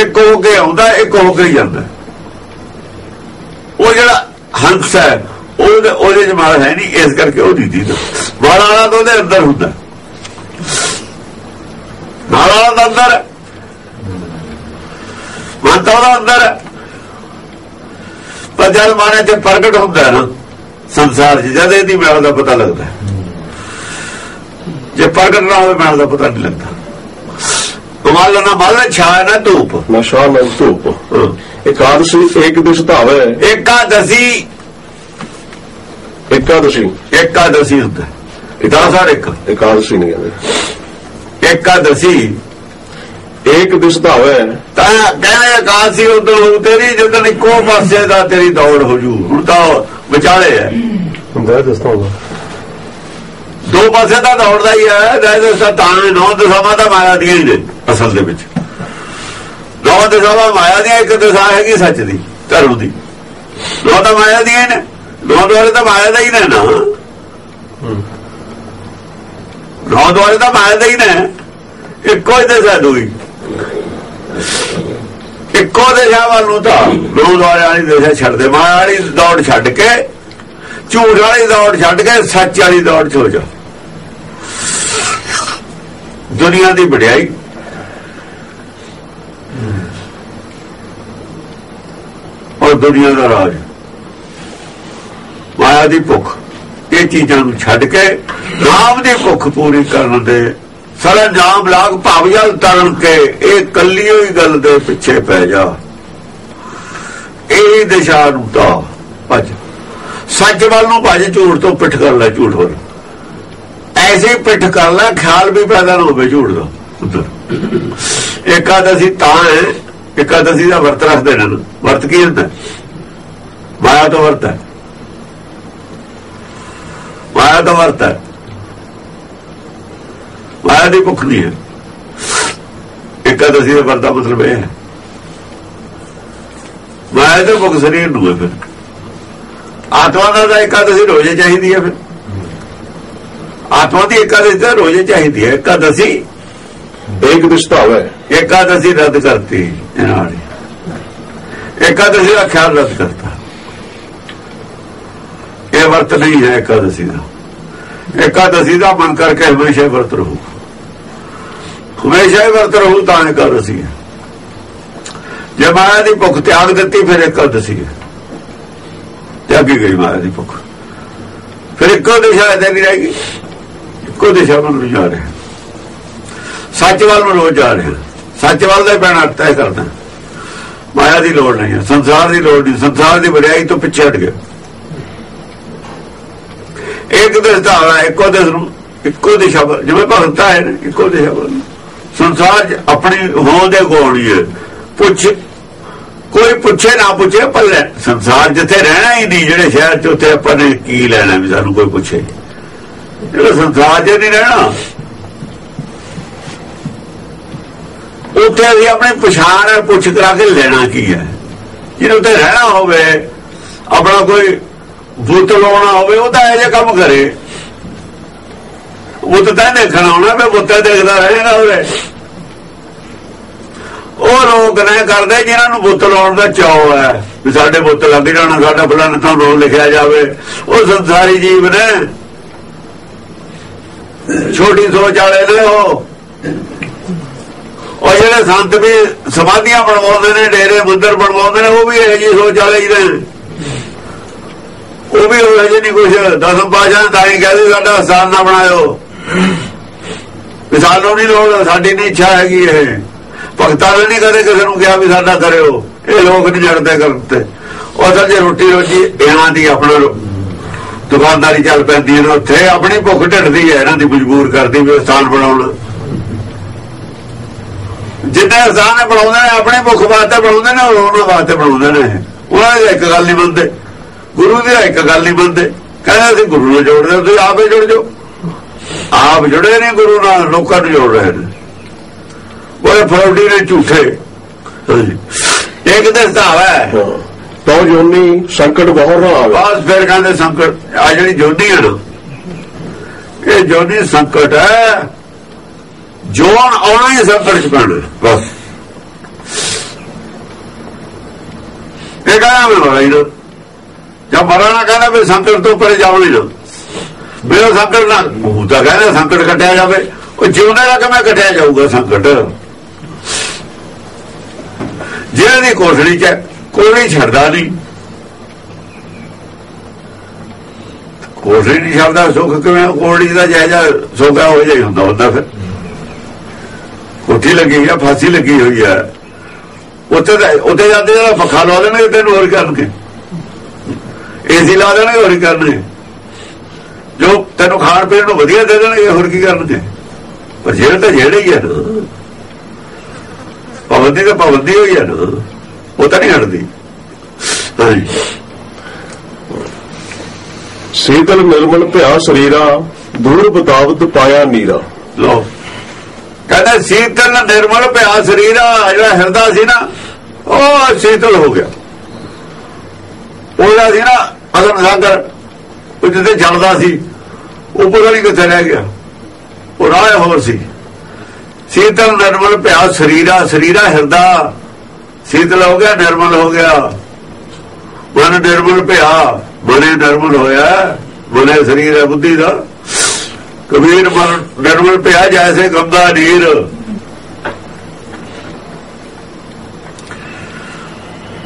ਇੱਕ ਹੋ ਕੇ ਆਉਂਦਾ, ਇੱਕ ਹੋ ਕੇ ਹੀ ਜਾਂਦਾ। ਉਹ ਜਿਹੜਾ ਹੰਸ ਹੈ, ਉਹਦੇ ਉਹਦੇ ਚ ਮਾਲ ਹੈ ਨਹੀਂ, ਇਸ ਕਰਕੇ ਉਹ ਨਹੀਂ ਦੀਦਾ ਮਾਲ ਵਾਲਾ ਤਾਂ ਉਹਦੇ ਅੰਦਰ ਹੁੰਦਾ। ਮਾਲ ਵਾਲਾ ਦਾ ਅੰਦਰ। ਮਨ ਤਾਂ ਉਹਦਾ ਅੰਦਰ। ਪਰ ਜਦ ਮਾਨੇ ਤੇ ਪ੍ਰਗਟ ਹੁੰਦਾ ਨਾ, ਸੰਸਾਰ 'ਚ, ਜਦ ਇਹਦੀ ਮੈਲ ਦਾ ਪਤਾ ਲੱਗਦਾ। ਜੇ ਪ੍ਰਗਟ ਨਾ ਹੋਵੇ, ਮੈਲ ਦਾ ਪਤਾ ਨਹੀਂ ਲੱਗਦਾ। ਕਮਾਲ ਨਾ ਮਾਲ ਛਾਇਆ ਨਾ ਧੂਪ। ਨਸ਼ਾ ਮਨ ਧੂਪ। ਇਕਾਦਸ਼ੀ ਇੱਕ ਦਿਸ ਧਾਵੇ ਏਕਾਦਸੀ ਇਕਾਦਸ਼ੀ। ਏਕਾਦਸੀ ਹੁੰਦਾ। ਦਸ ਹਰ ਇੱਕ। ਇਕਾਦਸ਼ੀ ਨਹੀਂ ਕਹਿੰਦੇ। ਏਕਾਦਸੀ ਇੱਕ ਦਿਸ ਧਾਵੇ ਤਾਂ ਕਹਿੰਦੇ ਏਕਾਦਸੀ ਉਦੋਂ ਹੋ ਤੇਰੀ ਜਦੋਂ ਇੱਕੋ ਪਾਸੇ ਦਾ ਤੇਰੀ ਦੌੜ ਹੋ ਜੂ। ਹੁਣ ਤਾਂ ਵਿਚਾਲੇ ਹੈ। ਹੁੰਦਾ ਹੁੰਦਾ। ਦੋ ਪਾਸੇ ਦਾ ਦੌੜਦਾ ਹੀ ਹੈ ਰਹਿਦੇ ਸਤਾਂ ਨੌ ਦਸਾਵਾਂ ਦਾ ਮਾਇਆ ਦੀਆਂ ਹੀ ਨੇ, ਅਸਲ ਦੇ ਵਿੱਚ। ਨੌ ਦਸਾਵਾਂ ਮਾਇਆ ਦੀਆਂ, ਇੱਕ ਦਸਾ ਹੈਗੀ ਸੱਚ ਦੀ, ਧਰਮ ਦੀ। ਨੌ ਤਾਂ ਮਾਇਆ ਦੀਆਂ ਨੇ, ਨੌ ਦੁਆਰੇ ਤਾਂ ਮਾਇਆ ਦਾ ਹੀ ਨੇ ਨਾ। ਨੌ ਦੁਆਰੇ ਤਾਂ ਮਾਇਆ ਦਾ ਹੀ ਨੇ, ਇੱਕੋ ਹੀ ਦਸਾ ਦੋਈ ਇੱਕੋ ਦਿਸ਼ਾ ਵੱਲ ਨੂੰ ਤਾਂ ਨੌ ਦੁਆਰੇ ਵਾਲੀ ਦਸ਼ਾ ਛੱਡ ਦੇ, ਮਾਇਆ ਵਾਲੀ ਦੌੜ ਛੱਡ ਕੇ, ਝੂਠ ਵਾਲੀ ਦੌੜ ਛੱਡ ਕੇ, ਸੱਚ ਵਾਲੀ ਦੌੜ 'ਚ ਹੋ ਜਾ। ਦੁਨੀਆ ਦੀ ਵਡਿਆਈ। ਔਰ ਦੁਨੀਆ ਦਾ ਰਾਜ। ਮਾਇਆ ਦੀ ਭੁੱਖ। ਇਹ ਚੀਜ਼ਾਂ ਨੂੰ ਛੱਡ ਕੇ ਨਾਮ ਦੀ ਭੁੱਖ ਪੂਰੀ ਕਰਨ ਦੇ ਸਾਰਾ ਨਾਮ ਲਾਗ ਭਾਵ ਜਲ ਤਰਨ ਕੇ ਇਹ ਕੱਲੀ ਹੋਈ ਗੱਲ ਦੇ ਪਿੱਛੇ ਪੈ ਜਾ। ਇਹ ਦਿਸ਼ਾ ਨੂੰ ਤਾਂ ਭੱਜ। ਸੱਚ ਵੱਲ ਨੂੰ ਭੱਜ, ਝੂਠ ਤੋਂ ਪਿੱਠ ਕਰ ਲੈ ਝੂਠ ਵੱਲ। ਐਸੇ ਪਿੱਠ ਕਰਨਾ ਖਿਆਲ ਵੀ ਪੈਦਾ ਨਾ ਹੋਵੇ ਝੂਠ ਦਾ ਉੱਧਰ। ਏਕਾਦਸ਼ੀ ਤਾਂ ਹੈ ਏਕਾਦਸ਼ੀ ਦਾ ਵਰਤ ਰੱਖਦੇ ਨੇ ਨਾ। ਵਰਤ ਕੀ ਹੁੰਦਾ? ਮਾਇਆ ਤੋਂ ਵਰਤ ਹੈ। ਮਾਇਆ ਤੋਂ ਵਰਤ ਹੈ। ਮਾਇਆ ਦੀ ਭੁੱਖ ਨਹੀਂ ਹੈ। ਇਕਾਦਸ਼ੀ ਦਾ ਵਰਤ ਦਾ ਮਤਲਬ ਇਹ ਹੈ। ਮਾਇਆ ਦੀ ਭੁੱਖ ਸਰੀਰ ਨੂੰ ਹੈ ਫਿਰ। ਆਤਮਾ ਦਾ ਤਾਂ ਇਕਾਦਸ਼ੀ ਰੋਜ਼ੇ ਚਾਹੀਦੀ ਹੈ ਫਿਰ। ਆਤਮਾ ਦੀ ਇਕਾਦਸ਼ੀ ਤਾਂ ਰੋਜ਼ੇ ਚਾਹੀਦੀ ਹੈ ਇਕਾਦਸ਼ੀ। ਇੱਕ ਦਿਸ ਧਾਵੇ ਇਕਾਦਸ਼ੀ ਰੱਦ ਕਰਤੀ ਇਹਨਾਂ ਨੇ ਇਕਾਦਸ਼ੀ ਦਾ ਖਿਆਲ ਰੱਦ ਕਰਤਾ। ਇਹ ਵਰਤ ਨਹੀਂ ਹੈ ਇਕਾਦਸ਼ੀ ਦਾ। ਇਕਾਦਸ਼ੀ ਦਾ ਮਨ ਕਰਕੇ ਹਮੇਸ਼ਾ ਹੀ ਵਰਤ ਰਹੂ। ਹਮੇਸ਼ਾ ਹੀ ਵਰਤ ਰਹੂ ਤਾਂ ਇਕਾਦਸ਼ੀ ਹੈ। ਜੇ ਮਾਇਆ ਦੀ ਭੁੱਖ ਤਿਆਗ ਦਿੱਤੀ ਫਿਰ ਇਕਾਦਸ਼ੀ ਹੈ। ਤਿਆਗੀ ਗਈ ਮਾਇਆ ਦੀ ਭੁੱਖ। ਫਿਰ ਇੱਕੋ ਦਿਸ਼ਾ ਤੇ ਨਹੀਂ ਰਹੇਗੀ ਇੱਕੋ ਦਿਸ਼ਾ ਵੱਲ ਨੂੰ ਜਾ ਰਿਹਾ। ਸੱਚ ਵੱਲ ਨੂੰ ਰੋਜ਼ ਜਾ ਰਿਹਾ। ਸੱਚ ਵੱਲ ਦਾ ਹੀ ਪੈਣਾ ਤੈਅ ਕਰਦਾ ਮਾਇਆ ਦੀ ਲੋੜ ਨਹੀਂ ਹੈ ਸੰਸਾਰ ਦੀ ਲੋੜ ਨਹੀਂ ਸੰਸਾਰ ਦੀ ਵਡਿਆਈ ਤੋਂ ਪਿੱਛੇ ਹਟ ਗਿਆ। ਇੱਕ ਦਿਸ ਦਾ ਇੱਕੋ ਦਿਸ ਨੂੰ ਇੱਕੋ ਦਿਸ਼ਾ ਵੱਲ ਜਿਵੇਂ ਭਗਤਾ ਹੈ ਨਾ, ਇੱਕੋ ਦਿਸ਼ਾ ਵੱਲ ਸੰਸਾਰ ਆਪਣੀ ਹੋਂਦ ਦੇ ਗੋਣੀ ਹੈ ਪੁੱਛ ਕੋਈ ਪੁੱਛੇ ਨਾ ਪੁੱਛੇ ਪੱਲੇ ਸੰਸਾਰ ਜਿੱਥੇ ਰਹਿਣਾ ਹੀ ਨਹੀਂ ਜਿਹੜੇ ਸ਼ਹਿਰ 'ਚ ਉੱਥੇ ਆਪਾਂ ਨੇ ਕੀ ਲੈਣਾ ਵੀ ਸਾਨੂੰ ਕੋਈ ਪੁੱਛੇ। ਜਿਹੜਾ ਸੰਸਾਰ 'ਚ ਨਹੀਂ ਰਹਿਣਾ। ਉੱਥੇ ਅਸੀਂ ਆਪਣੀ ਪਛਾਣ ਪੁੱਛ ਕਰਾ ਕੇ ਲੈਣਾ ਕੀ ਹੈ। ਜਿਹਨੇ ਉੱਥੇ ਰਹਿਣਾ ਹੋਵੇ, ਆਪਣਾ ਕੋਈ ਬੁੱਤ ਲਾਉਣਾ ਹੋਵੇ, ਉਹ ਤਾਂ ਇਹ ਜਿਹਾ ਕੰਮ ਕਰੇ। ਉਹ ਤਾਂ ਦੇਖਣਾ ਹੋਣਾ ਵੀ ਬੁੱਤੇ ਦੇਖਦਾ ਰਹੇਗਾ ਉਹਦੇ ਉਹ ਲੋਕ ਨੇ ਕਰਦੇ ਜਿਨ੍ਹਾਂ ਨੂੰ ਬੁੱਤ ਲਾਉਣ ਦਾ ਚਾਅ ਹੈ, ਵੀ ਸਾਡੇ ਬੁੱਤ ਲੱਗ ਜਾਣਾ, ਸਾਡਾ ਫਲਾਣਾ ਤਾਂ ਰੋਲ ਲਿਖਿਆ ਜਾਵੇ। ਉਹ ਸੰਸਾਰੀ ਜੀਵ ਨੇ ਛੋਟੀ ਸੋਚ ਵਾਲੇ ਨੇ ਉਹ। ਉਹ ਜਿਹੜੇ ਸੰਤ ਵੀ ਸਮਾਧੀਆਂ ਬਣਵਾਉਂਦੇ ਨੇ, ਡੇਰੇ, ਮੰਦਰ ਬਣਵਾਉਂਦੇ ਨੇ, ਉਹ ਵੀ ਇਹ ਜਿਹੀ ਸੋਚ ਵਾਲੇ ਹੀ ਨੇ। ਉਹ ਵੀ ਉਹ ਜਿਹੇ ਨਹੀਂ ਕੁਛ ਦਸਮ ਪਾਸ਼ਾ ਤਾਂ ਹੀ ਕਹਿੰਦੇ ਸਾਡਾ ਸਥਾਨ ਨਾ ਬਣਾਇਓ। ਵੀ ਸਾਨੂੰ ਨਹੀਂ ਲੋੜ, ਸਾਡੀ ਨਹੀਂ ਇੱਛਾ ਹੈਗੀ ਇਹ। ਭਗਤਾਂ ਨੇ ਨਹੀਂ ਕਦੇ ਕਿਸੇ ਨੂੰ ਕਿਹਾ ਵੀ ਸਾਡਾ ਕਰਿਓ। ਇਹ ਲੋਕ ਨਹੀਂ ਜੜਦੇ ਕਰਤੇ ਉਹ ਅਸਲ ਜੇ ਰੋਟੀ ਰੋਜੀ ਇਹਨਾਂ ਦੀ ਆਪਣਾ ਦੁਕਾਨਦਾਰੀ ਚੱਲ ਪੈਂਦੀ ਹੈ ਉੱਥੇ ਆਪਣੀ ਭੁੱਖ ਢਿੱਡਦੀ ਹੈ ਇਹਨਾਂ ਦੀ ਮਜਬੂਰ ਕਰਦੀ ਵੀ ਸਥਾਨ ਬਣਾਉਣਾ। ਜਿੰਨੇ ਸਥਾਨ ਬਣਾਉਂਦੇ ਨੇ ਆਪਣੇ ਭੁੱਖ ਵਾਸਤੇ ਬਣਾਉਂਦੇ ਨੇ ਉਹਨਾਂ ਵਾਸਤੇ ਬਣਾਉਂਦੇ ਨੇ। ਉਹਨਾਂ ਦੀ ਇੱਕ ਗੱਲ ਨਹੀਂ ਮੰਨਦੇ ਗੁਰੂ ਦੀ ਇੱਕ ਗੱਲ ਨਹੀਂ ਮੰਨਦੇ ਕਹਿੰਦੇ ਅਸੀਂ ਗੁਰੂ ਨੂੰ ਜੋੜਦੇ ਹਾਂ, ਤੁਸੀਂ ਆਪੇ ਜੁੜ ਜਾਓ। ਆਪ ਜੁੜੇ ਨੇ ਗੁਰੂ ਨਾਲ ਲੋਕਾਂ ਨੂੰ ਜੋੜ ਰਹੇ ਨੇ। ਉਹ ਫਰੌਡੀ ਨੇ ਝੂਠੇ। ਹਾਂਜੀ। ਇੱਕ ਦੇ ਹਿਸਾਬ ਹੈ। ਤੋ ਜੋਨੀ? ਸੰਕਟ ਬਹੁਤ ਨਾ ਆਵੇ ਬਾਸ ਫਿਰ ਕਹਿੰਦੇ ਸੰਕਟ, ਆ ਜਿਹੜੀ ਜੋਨੀ ਹੈ ਨਾ, ਇਹ ਜੋਨੀ ਸੰਕਟ ਹੈ। ਜੋਨ ਆਉਣਾ ਹੀ ਸੰਕਟ ਚ ਪੈਣਾ, ਬਸ। ਕਹਿੰਦਾ ਮੈਂ ਮਰਾਂ ਹੀ ਨਾ। ਜਾਂ ਮਰਾਂ ਨਾ ਕਹਿੰਦਾ ਵੀ ਸੰਕਟ ਤੋਂ ਪਰੇ ਜਾਉਣੀ ਨਾ। ਮੇਰਾ ਸੰਕਟ ਨਾ ਉਹ ਤਾਂ ਕਹਿੰਦਾ ਸੰਕਟ ਕੱਟਿਆ ਜਾਵੇ। ਉਹ ਜਿਉਂਦੇ ਦਾ ਕਿਵੇਂ ਕੱਟਿਆ ਜਾਊਗਾ ਸੰਕਟ। ਜਿਹਨਾਂ ਦੀ ਕੋਠੜੀ ਚ ਕੋਈ ਛੱਡਦਾ ਨਹੀਂ। ਕੋਠੜੀ ਨਹੀਂ ਛੱਡਦਾ, ਸੁੱਖ ਕਿਵੇਂ ਕੋਠੜੀ ਦਾ ਜਾਇਜਾ ਸੋਗਾ ਹੋ ਜਾਈ ਹੁੰਦਾ ਹੁੰਦਾ ਫਿਰ। ਕੋਠੀ ਲੱਗੀ ਆ, ਫਾਸੀ ਲੱਗੀ ਹੋਈ ਆ। ਉੱਥੇ ਉੱਥੇ ਜਾਂਦੇ ਜਿਹੜਾ ਪੱਖਾ ਲਾ ਦੇਣਗੇ ਤੈਨੂੰ ਹੋਰ ਕਰਨਗੇ। ਏਸੀ ਲਾ ਦੇਣਗੇ, ਹੋਰ ਕੀ ਕਰਨਗੇ। ਜੋ ਤੈਨੂੰ ਖਾਣ ਪੀਣ ਨੂੰ ਵਧੀਆ ਦੇ ਦੇਣਗੇ, ਹੋਰ ਕੀ ਕਰਨਗੇ? ਪਰ ਜਿਹੜੇ ਤਾਂ ਜਿਹੜੇ ਹੀ ਆ। ਪਾਬੰਦੀ ਤਾਂ ਪਾਬੰਦੀ ਹੋਈ ਆ। ਨਾ ਉਹ ਤਾਂ ਨਹੀਂ ਹਟਦੀ। ਹਾਂਜੀ ਸੀਤਲ ਨਿਰਮਲ ਭਿਆ ਸਰੀਰਾ ਦੂਰ ਬਤਾਵਤ ਪਾਇਆ ਨੀਰਾ। ਲੋ ਕਹਿੰਦਾ ਸੀਤਲ ਨਿਰਮਲ ਭਿਆ ਸਰੀਰ ਜਿਹੜਾ ਹਿਰਦਾ ਸੀ ਨਾ ਉਹ ਸੀਤਲ ਹੋ ਗਿਆ। ਉਹਦਾ ਸੀ ਨਾ ਅਸਲ ਸਾਗਰ ਉਹ ਜਿੱਥੇ ਜਲਦਾ ਸੀ ਉਹ ਪਤਾ ਨਹੀਂ ਕਿੱਥੇ ਰਹਿ ਗਿਆ? ਉਹ ਰਾਹ ਹੋਰ ਸੀ। ਸੀਤਲ ਨਿਰਮਲ ਭਿਆ ਸਰੀਰਾ ਸਰੀਰਾ ਹਿਰਦਾ ਸੀਤਲ ਹੋ ਗਿਆ ਨਿਰਮਲ ਹੋ ਗਿਆ। ਮਨ ਨਿਰਮਲ ਭਿਆ ਮਨੇ ਨਿਰਮਲ ਹੋਇਆ। ਮਨੇ ਸਰੀਰ ਹੈ ਬੁੱਧੀ ਦਾ। ਕਬੀਰ ਮਨ ਨਿਰਮਲ ਭਿਆ ਜੈਸੇ ਗੰਗਾ ਨੀਰ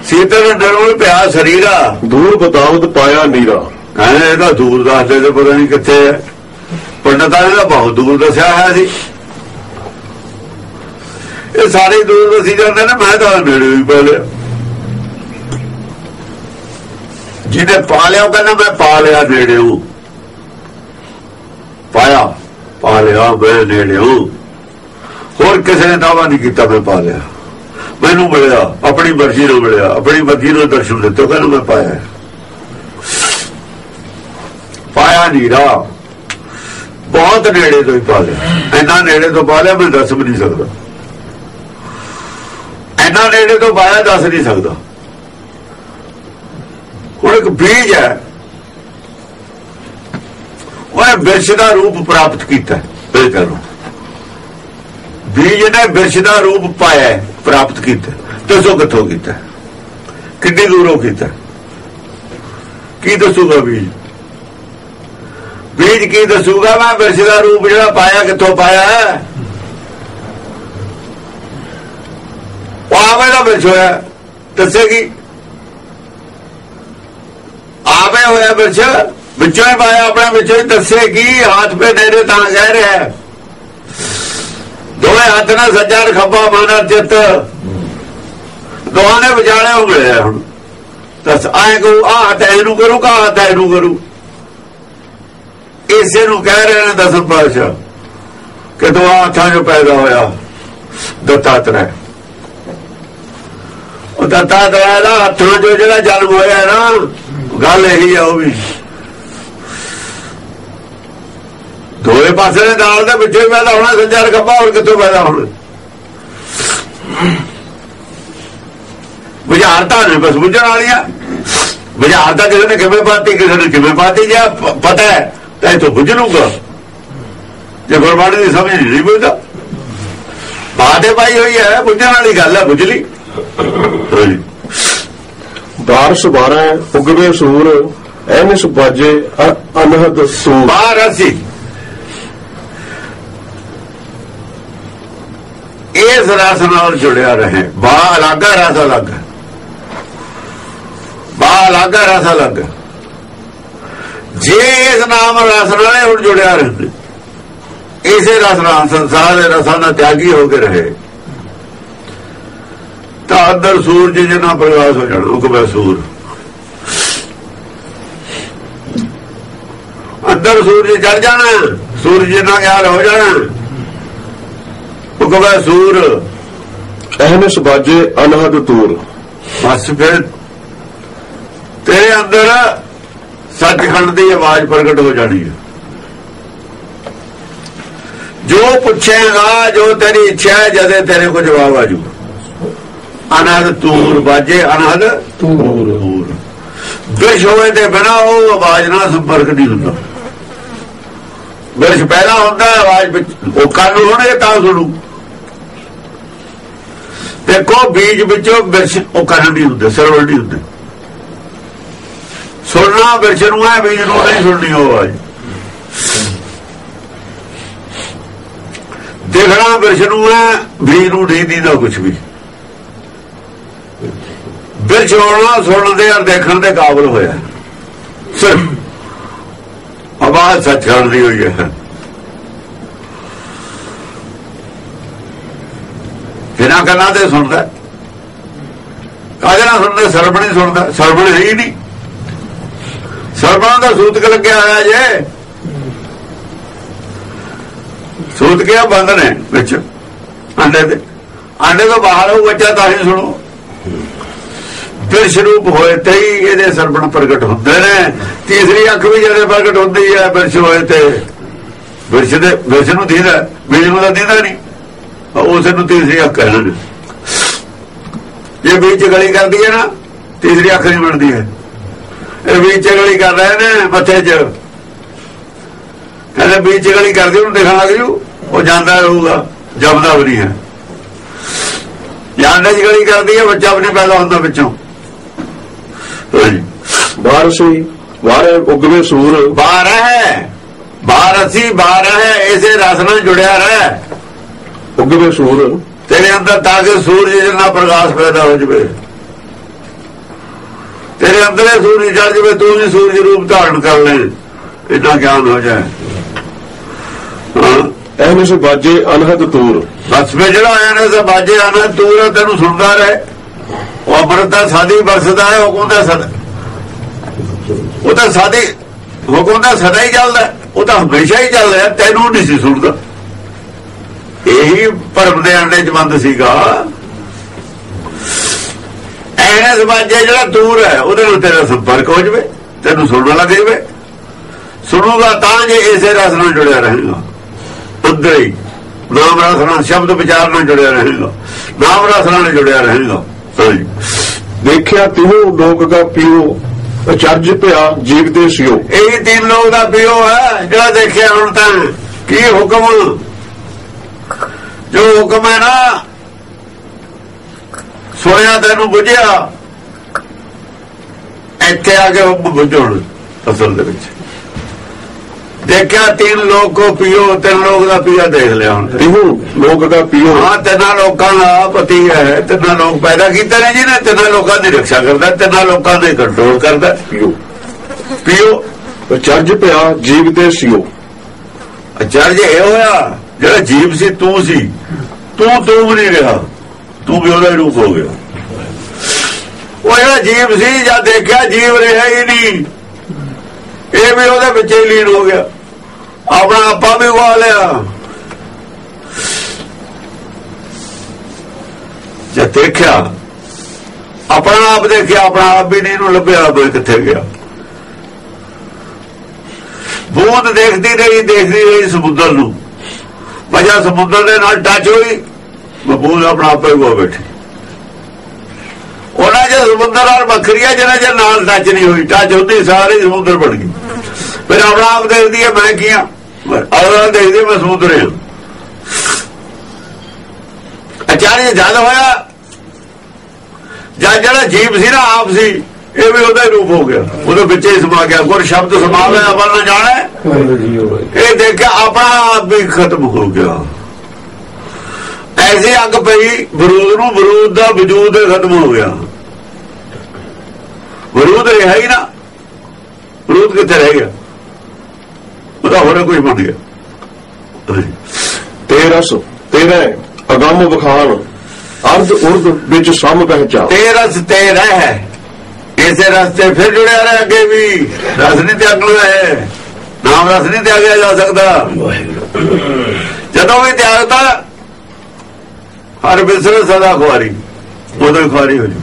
ਸੀਤਲ ਨਿਰਮਲ ਭਿਆ ਸਰੀਰਾ ਦੂਰ ਬਤਾਵਤ ਪਾਇਆ ਨੀਰਾ। ਕਹਿੰਦੇ ਇਹਦਾ ਦੂਰ ਦੱਸਦੇ ਤੇ ਪਤਾ ਨਹੀਂ ਕਿੱਥੇ ਹੈ। ਪੰਡਤਾਂ ਨੇ ਤਾਂ ਬਹੁਤ ਦੂਰ ਦੱਸਿਆ ਹੋਇਆ ਸੀ। ਇਹ ਸਾਰੇ ਦੂਰ ਦੱਸੀ ਜਾਂਦੇ ਨੇ, ਮੈਂ ਤਾਂ ਨੇੜੇ ਵੀ ਪਾ ਲਿਆ। ਜਿਹਨੇ ਪਾ ਲਿਆ, ਉਹ ਕਹਿੰਦਾ, ਮੈਂ ਪਾ ਲਿਆ ਨੇੜੇ ਹੂੰ ਪਾਇਆ, ਪਾ ਲਿਆ, ਮੈਂ ਨੇੜੇ ਹੂੰ ਹੋਰ ਕਿਸੇ ਨੇ ਦਾਵਾ ਨਹੀਂ ਕੀਤਾ, ਮੈਂ ਪਾ ਲਿਆ। ਮੈਨੂੰ ਮਿਲਿਆ, ਆਪਣੀ ਮਰਜ਼ੀ ਨਾਲ ਮਿਲਿਆ, ਆਪਣੀ ਮਰਜ਼ੀ ਨਾਲ ਦਰਸ਼ਨ ਦਿੱਤੇ ਕਹਿੰਦਾ, ਮੈਂ ਪਾਇਆ ਪਾਇਆ ਨੀਰਾ ਬਹੁਤ ਨੇੜੇ ਤੋਂ ਹੀ ਪਾ ਲਿਆ। ਇੰਨਾ ਨੇੜੇ ਤੋਂ ਪਾ ਲਿਆ, ਮੈਂ ਦੱਸ ਵੀ ਨਹੀਂ ਸਕਦਾ। ਇੰਨਾ ਨੇੜੇ ਤੋਂ ਪਾਇਆ ਦੱਸ ਨਹੀਂ ਸਕਦਾ। ਹੁਣ ਇੱਕ ਬੀਜ ਹੈ। ਉਹਨੇ ਬਿਰਛ ਦਾ ਰੂਪ ਪ੍ਰਾਪਤ ਕੀਤਾ ਇਹ ਕਰੋ ਬੀਜ ਨੇ ਬਿਰਛ ਦਾ ਰੂਪ ਪਾਇਆ ਪ੍ਰਾਪਤ ਕੀਤਾ ਦੱਸੋ ਕਿੱਥੋਂ ਕੀਤਾ ਕਿੰਨੀ ਦੂਰੋਂ ਕੀਤਾ ਕੀ ਦੱਸੂਗਾ ਬੀਜ? ਬੀਜ ਕੀ ਦੱਸੂਗਾ? ਮੈਂ ਬਿਰਛ ਦਾ ਰੂਪ ਜਿਹੜਾ ਪਾਇਆ, ਕਿੱਥੋਂ ਪਾਇਆ ਉਹ ਆਵੇ ਦਾ ਬਿਰਛ ਹੋਇਆ ਦੱਸੇਗੀ ਆਵੇ ਹੋਇਆ ਬਿਰਛ ਵਿੱਚੋਂ ਹੀ ਪਾਇਆ, ਆਪਣੇ ਵਿੱਚੋਂ ਹੀ ਦੱਸੇਗੀ ਹੱਥ ਪੇ ਦੇ ਤਾਂ ਕਹਿ ਰਿਹਾ ਦੋਵੇਂ ਹੱਥ ਨਾਲ ਸੱਜਾ ਤੇ ਖੱਬਾ ਮਾਨਾ ਚਿੱਤ। ਦੋਹਾਂ ਨੇ ਵਿਚਾਲੇ ਉਂਗਲੇ ਆ ਹੁਣ। ਦੱਸ, ਆਏ ਕਰੂ ਆ ਹੱਥ ਇਹਨੂੰ ਕਰੂ ਕਾ ਹੱਥ ਇਹਨੂੰ ਕਰੂ? ਇਸੇ ਨੂੰ ਕਹਿ ਰਹੇ ਨੇ ਦਸਮ ਪਾਸ਼ਾ ਕਿ ਦੋ ਹੱਥਾਂ ਜੋ ਪੈਦਾ ਹੋਇਆ। ਦਤਾਤਰੈ ਉਹ ਦਤਾਤਰੈ ਦਾ ਹੱਥਾਂ ਜੋ ਜਿਹੜਾ ਜਨਮ ਹੋਇਆ ਨਾ, ਗੱਲ ਇਹੀ ਆ ਉਹ ਵੀ। ਦੋਵੇਂ ਪਾਸੇ ਦੇ ਨਾਲ ਦੇ ਵਿੱਚੇ ਪੈਦਾ ਹੋਣਾ ਸੱਜਾ ਖੱਬਾ ਹੋਰ ਕਿੱਥੋਂ ਪੈਦਾ ਹੋਣਾ? ਬੁਝਾਰਤਾਂ ਨੇ ਬਸ ਬੁਝਣ ਵਾਲੀਆਂ ਬੁਝਾਰਤਾਂ ਕਿਸੇ ਨੇ ਕਿਵੇਂ ਪਾਤੀ, ਕਿਸੇ ਨੇ ਕਿਵੇਂ ਪਾਤੀ, ਜੇ ਪਤਾ ਹੈ, ਤਾਂ ਇਹ ਤੋਂ ਬੁਝ ਲੂਗਾ ਜੇ ਗੁਰਬਾਣੀ ਦੀ ਸਮਝ ਨਹੀਂ ਬੁਝਦਾ। ਬਾਦੇ ਪਾਈ ਹੋਈ ਹੈ, ਬੁਝਣ ਵਾਲੀ ਗੱਲ ਹੈ, ਬੁਝ ਲਈ। ਬਾਰਸ ਬਾਰੈ ਉਗਵੇ ਸੂਰ, ਐਨਸ ਬਾਜੇ ਅ- ਅਨਹਦ ਸੂਰ। ਬਾਹਰ ਇਸ ਰਸ ਨਾਲ ਜੁੜਿਆ ਰਹੇ। ਬਾ ਅਲੱਗ ਰਸ ਅਲੱਗ। ਹੈ। ਬਾ ਅਲੱਗ ਰਸ ਅਲੱਗ। ਜੇ ਇਸ ਨਾਮ ਰਸ ਨਾਲੇ ਹੁਣ ਜੁੜਿਆ ਰਹੇ। ਇਸੇ ਰਸ ਨਾਲ ਸੰਸਾਰ ਦੇ ਰਸਾਂ ਦਾ ਤਿਆਗੀ ਹੋ ਕੇ ਰਹੇ। ਤਾਂ ਅੰਦਰ ਸੂਰਜ ਜਿੰਨਾ ਪ੍ਰਕਾਸ਼ ਹੋ ਜਾਣਾ ਉਹ ਕਬੇ ਸੂਰ ਅੰਦਰ ਸੂਰਜ ਚੜ ਜਾਣਾ ਸੂਰਜ ਜਿੰਨਾ ਗਿਆਨ ਹੋ ਜਾਣਾ ਉਹ ਕਹੇ ਸੂਰ ਐਨਸ ਬਾਜੇ ਅਨਹਦ ਤੂਰ। ਬਸ ਫਿਰ ਤੇਰੇ ਅੰਦਰ ਸੱਚਖੰਡ ਦੀ ਆਵਾਜ਼ ਪ੍ਰਗਟ ਹੋ ਜਾਣੀ ਹੈ। ਜੋ ਪੁੱਛੇਗਾ ਜੋ ਤੇਰੀ ਇੱਛਾ ਜਦੇ ਤੇਰੇ ਕੋ ਜਵਾਬ ਆ ਜੂ ਅਨਹਦ ਤੂਰ ਬਾਜੇ ਅਨਹਦ ਤੂਰ ਤੂਰ ਹੋਏ ਤੇ ਬਿਨਾ ਉਹ ਆਵਾਜ਼ ਨਾਲ ਸੰਪਰਕ ਨਹੀਂ ਹੁੰਦਾ। ਵਿਰਸ਼ ਪਹਿਲਾਂ ਹੁੰਦਾ, ਆਵਾਜ਼ ਵਿੱਚ ਉਹ ਕੰਨ ਹੋਣਗੇ ਤਾਂ ਸੁਣੂ। ਦੇਖੋ, ਬੀਜ ਵਿੱਚੋਂ ਵਿਸ਼ ਉਹ ਕੰਨ ਨਹੀਂ ਹੁੰਦੇ ਸਰਵਰ ਨਹੀਂ ਹੁੰਦੇ। ਸੁਣਨਾ ਵਿਰਸ਼ ਨੂੰ ਹੈ, ਬੀਜ ਨੂੰ ਨਹੀਂ ਸੁਣਨੀ ਉਹ ਆਵਾਜ਼। ਦੇਖਣਾ ਵਿਰਸ਼ ਨੂੰ ਹੈ, ਬੀਜ ਨੂੰ ਨਹੀਂ ਦੀਦਾ ਕੁਝ ਵੀ। ਫਿਰ ਹੋਣਾ ਸੁਣਨ ਦੇ ਔਰ ਦੇਖਣ ਦੇ ਕਾਬਲ ਹੋਇਆ। ਸਿਰਫ ਆਵਾਜ਼ ਸੱਚ ਦੀ ਹੋਈ ਹੈ। ਬਿਨਾਂ ਗੱਲਾਂ ਤੇ ਸੁਣਦਾ। ਕਾਹਦੇ ਨਾਲ ਸੁਣਦਾ? ਸਰਵਣ ਸੁਣਦਾ। ਸਰਬਣ ਹੈ ਹੀ ਨਹੀਂ। ਸਰਵਣ ਦਾ ਸੂਤਕ ਲੱਗਿਆ ਹੋਇਆ ਜੇ। ਸੂਤਕਿਆ ਬੰਦ ਨੇ ਵਿੱਚ? ਆਂਡੇ ਦੇ ਆਂਡੇ ਤੋਂ ਬਾਹਰ ਉਹ ਬੱਚਾ ਤਾਂ ਹੀ ਸੁਣੋ। ਫਿਰ ਸਰੂਪ ਹੋਏ ਤੇ ਹੀ ਇਹਦੇ ਸਰਬਣ ਪ੍ਰਗਟ ਹੁੰਦੇ ਨੇ। ਤੀਸਰੀ ਅੱਖ ਵੀ ਜਦੋਂ ਪ੍ਰਗਟ ਹੁੰਦੀ ਹੈ ਬਿਰਛ ਹੋਏ ਤੇ ਬਿਰਛ ਦੇ ਬਿਰਛ ਨੂੰ ਦੀਦਾ ਬੀਜ ਨੂੰ ਤਾਂ ਦੀਦਾ ਨਹੀਂ। ਉਸ ਨੂੰ ਤੀਸਰੀ ਅੱਖ ਕਹਿਣਾ ਜੇ ਇਹ ਵਿੱਚ ਗਲੀ ਕਰਦੀ ਹੈ ਨਾ, ਤੀਸਰੀ ਅੱਖ ਨਹੀਂ ਬਣਦੀ ਹੈ। ਇਹ ਵਿੱਚ ਗਲੀ ਕਰ ਰਹੇ ਨੇ ਮੱਥੇ 'ਚ। ਕਹਿੰਦੇ ਵਿੱਚ ਗਲੀ ਕਰਦੀ, ਉਹਨੂੰ ਦੇਖਣ ਲੱਗ ਜੂ, ਉਹ ਜਾਂਦਾ ਰਹੂਗਾ, ਜਪਦਾ ਵੀ ਨਹੀਂ ਹੈ। ਜਾਂਦੇ ਗਲੀ ਕਰਦੀ ਹੈ ਬੱਚਾ ਵੀ ਨਹੀਂ ਪੈਦਾ ਹੁੰਦਾ ਵਿੱਚੋਂ। ਹਾਂਜੀ ਬਾਹਰ ਸੀ ਵਾਰੇ ਉਗਵੇ ਸੂਰ। ਬਾਹਰ ਹੈ। ਬਾਹਰ ਅਸੀਂ ਬਾਹਰ ਹੈ ਇਸੇ ਰਸ ਨਾਲ ਜੁੜਿਆ ਰਹਿ। ਉਗਵੇ ਸੂਰ। ਤੇਰੇ ਅੰਦਰ ਤਾਂ ਕਿ ਸੂਰਜ ਜਿੰਨਾ ਪ੍ਰਕਾਸ਼ ਪੈਦਾ ਹੋ ਜਵੇ। ਤੇਰੇ ਅੰਦਰ ਇਹ ਸੂਰਜ ਚੜ ਜਵੇ ਤੂੰ ਵੀ ਸੂਰਜ ਰੂਪ ਧਾਰਨ ਕਰ ਲੈ। ਇਦਾਂ ਗਿਆਨ ਹੋ ਜਾਏ। ਐਵੇਂ ਸੇ ਬਾਜੇ ਅਨਹਦ ਤੂਰ। ਬਸ ਵੇ ਜਿਹੜਾ ਆਇਆ ਨੇ ਸ ਬਾਜੇ ਆਣਾ ਤੂੰ ਤੈਨੂੰ ਸੁਣਦਾ ਰਹੇ। ਉਹ ਅੰਮ੍ਰਿਤ ਦਾ ਸਾਦੀ ਵਰਸਦਾ ਹੈ, ਹੁਕਮ ਦਾ ਸਦਾ ਉਹ ਤਾਂ ਸਾਦੀ ਹੁਕਮ ਦਾ ਸਦਾ ਹੀ ਚੱਲਦਾ ਉਹ ਤਾਂ ਹਮੇਸ਼ਾ ਹੀ ਚੱਲਦਾ ਤੈਨੂੰ ਨਹੀਂ ਸੀ ਸੁਣਦਾ। ਇਹੀ ਭਰਮ ਦੇ ਅੰਡੇ ਚ ਬੰਦ ਸੀਗਾ। ਐਨੇ ਸਮਾਜੇ ਜਿਹੜਾ ਦੂਰ ਹੈ, ਉਹਦੇ ਨਾਲ ਤੇਰਾ ਸੰਪਰਕ ਹੋ ਜਵੇ, ਤੈਨੂੰ ਸੁਣਨ ਲੱਗ ਜਵੇ। ਸੁਣੂਗਾ ਤਾਂ ਜੇ ਇਸੇ ਰਸ ਨਾਲ ਜੁੜਿਆ ਰਹੇਗਾ। ਅੰਦਰ ਹੀ ਨਾਮ ਰਸ ਨਾਲ, ਸ਼ਬਦ ਵਿਚਾਰ ਨਾਲ ਜੁੜਿਆ ਰਹੇਗਾ। ਨਾਮ ਰਸ ਨਾਲ ਜੁੜਿਆ ਰਹੇਗਾ। ਦੇਖਿਆ ਤਿਹੋ ਲੋਕ ਦਾ ਪਿਓ, ਅਚਰਜ ਭਿਆ ਜੀਵਦੇ ਸਿਓ। ਇਹ ਤਿੰਨ ਲੋਕ ਦਾ ਪਿਓ ਹੈ, ਜਿਹੜਾ ਦੇਖਿਆ ਹੁਣ ਤਾਂ। ਕੀ ਹੁਕਮ? ਜੋ ਹੁਕਮ ਹੈ ਨਾ, ਸੋਇਆ ਤੈਨੂੰ ਬੁਝਿਆ। ਇੱਥੇ ਆ ਕੇ ਉਹ ਬੁਝਣ ਅਸਲ ਦੇ ਵਿੱਚ। ਦੇਖਿਆ ਤਿੰਨ ਲੋਕ ਕੋ ਪਿਓ ਤਿੰਨ ਲੋਕ ਦਾ ਪਿਆ ਦੇਖ ਲਿਆ ਹੁਣ। ਤਿਹੋ ਲੋਕ ਦਾ ਪਿਓ। ਹਾਂ ਤਿੰਨਾਂ ਲੋਕਾਂ ਦਾ ਪਤੀ ਹੈ ਤਿੰਨਾਂ ਲੋਕ ਪੈਦਾ ਕੀਤੇ ਨੇ ਜਿਹਨੇ ਤਿੰਨਾਂ ਲੋਕਾਂ ਦੀ ਰੱਖਿਆ ਕਰਦਾ ਤਿੰਨਾਂ ਲੋਕਾਂ ਦੇ ਕੰਟਰੋਲ ਕਰਦਾ ਪਿਓ। ਪਿਓ। ਅਚਰਜ ਭਿਆ ਜੀਵਦੇ ਸਿਓ। ਅਚਰਜ ਇਹ ਹੋਇਆ ਜਿਹੜਾ ਜੀਵ ਸੀ ਤੂੰ ਸੀ। ਤੂੰ ਤੂੰ ਵੀ ਨਹੀਂ ਰਿਹਾ। ਤੂੰ ਵੀ ਉਹਦਾ ਰੂਪ ਹੋ ਗਿਆ। ਉਹ ਜਿਹੜਾ ਜੀਵ ਸੀ ਜਦ ਦੇਖਿਆ ਜੀਵ ਰਿਹਾ ਹੀ ਨਹੀਂ। ਇਹ ਵੀ ਉਹਦੇ ਵਿੱਚ ਹੀ ਲੀਨ ਹੋ ਗਿਆ। ਆਪਣਾ ਆਪਾ ਵੀ ਵਾ ਲਿਆ ਜਦ ਦੇਖਿਆ ਆਪਣਾ ਆਪ ਦੇਖਿਆ ਆਪਣਾ ਆਪ ਵੀ ਨਹੀਂ ਨੂੰ ਲੱਭਿਆ ਬਈ ਕਿੱਥੇ ਗਿਆ? ਬੂੰਦ ਦੇਖਦੀ ਰਹੀ ਦੇਖਦੀ ਰਹੀ ਸਮੁੰਦਰ ਨੂੰ। ਵਜਾ ਸਮੁੰਦਰ ਦੇ ਨਾਲ ਟੱਚ ਹੋਈ ਬੂੰਦ ਆਪਣਾ ਆਪੇ ਹੋ ਬੈਠੀ। ਉਹਨਾਂ ਜੇ ਸਮੁੰਦਰ ਨਾਲ ਵੱਖਰੀਆ, ਜਿਹਨਾਂ ਜੇ ਨਾਲ ਟੱਚ ਨਹੀਂ ਹੋਈ ਟੱਚ ਹੁੰਦੀ, ਸਾਰੇ ਸਮੁੰਦਰ ਬਣ ਗਈ। ਫਿਰ ਆਪਣਾ ਆਪ ਦੇਖਦੀ ਹੈ, ਮੈਂ ਕੀ ਆ ਅਗਲਾ ਦੇਖਦੀ ਮੈਂ ਸਮੁੰਦਰ ਹਾਂ ਜਦ ਹੋਇਆ, ਜਦ ਜਿਹੜਾ ਜੀਵ ਸੀ ਨਾ, ਆਪ ਸੀ, ਇਹ ਵੀ ਉਹਦਾ ਹੀ ਰੂਪ ਹੋ ਗਿਆ। ਉਹਦੇ ਵਿੱਚ ਹੀ ਸਮਾ ਗਿਆ। ਗੁਰ ਸ਼ਬਦ ਸਮਾ ਹੋਇਆ ਅਵਲ ਨਾ ਜਾਣੇ ਇਹ ਦੇਖਿਆ ਆਪਣਾ ਆਪ ਵੀ ਖਤਮ ਹੋ ਗਿਆ। ਐਸੀ ਅੱਗ ਪਈ ਬਰੂਦ ਨੂੰ ਬਰੂਦ ਦਾ ਵਜੂਦ ਖਤਮ ਹੋ ਗਿਆ। ਬਰੂਦ ਰਿਹਾ ਹੀ ਨਾ। ਬਰੂਦ ਕਿੱਥੇ ਰਹਿ ਗਿਆ? ਉਹਦਾ ਹੋਰ ਕੁਝ ਬਣ ਗਿਆ ਤੇਰਸ ਤੇਰੇ ਅਗੰਮ ਬਖਾਨ ਅਰਧ ਉਰਦ ਵਿੱਚ ਸਮ ਪਹਿਚਾ ਤੇ ਰਸ ਤੇ ਰਹਿ। ਇਸੇ ਰਸਤੇ ਫਿਰ ਜੁੜਿਆ ਰਹਿ ਅੱਗੇ ਵੀ। ਰਸ ਨਹੀਂ ਤਿਆਗਣਾ ਹੈ। ਨਾਮ ਰਸ ਨਹੀਂ ਤਿਆਗਿਆ ਜਾ ਸਕਦਾ। ਜਦੋਂ ਵੀ ਤਿਆਗਦਾ ਹਰ ਬਿਸਰ ਸਦਾ ਖੁਆਰੀ। ਉਦੋਂ ਹੀ ਖੁਆਰੀ ਹੋ ਜੂ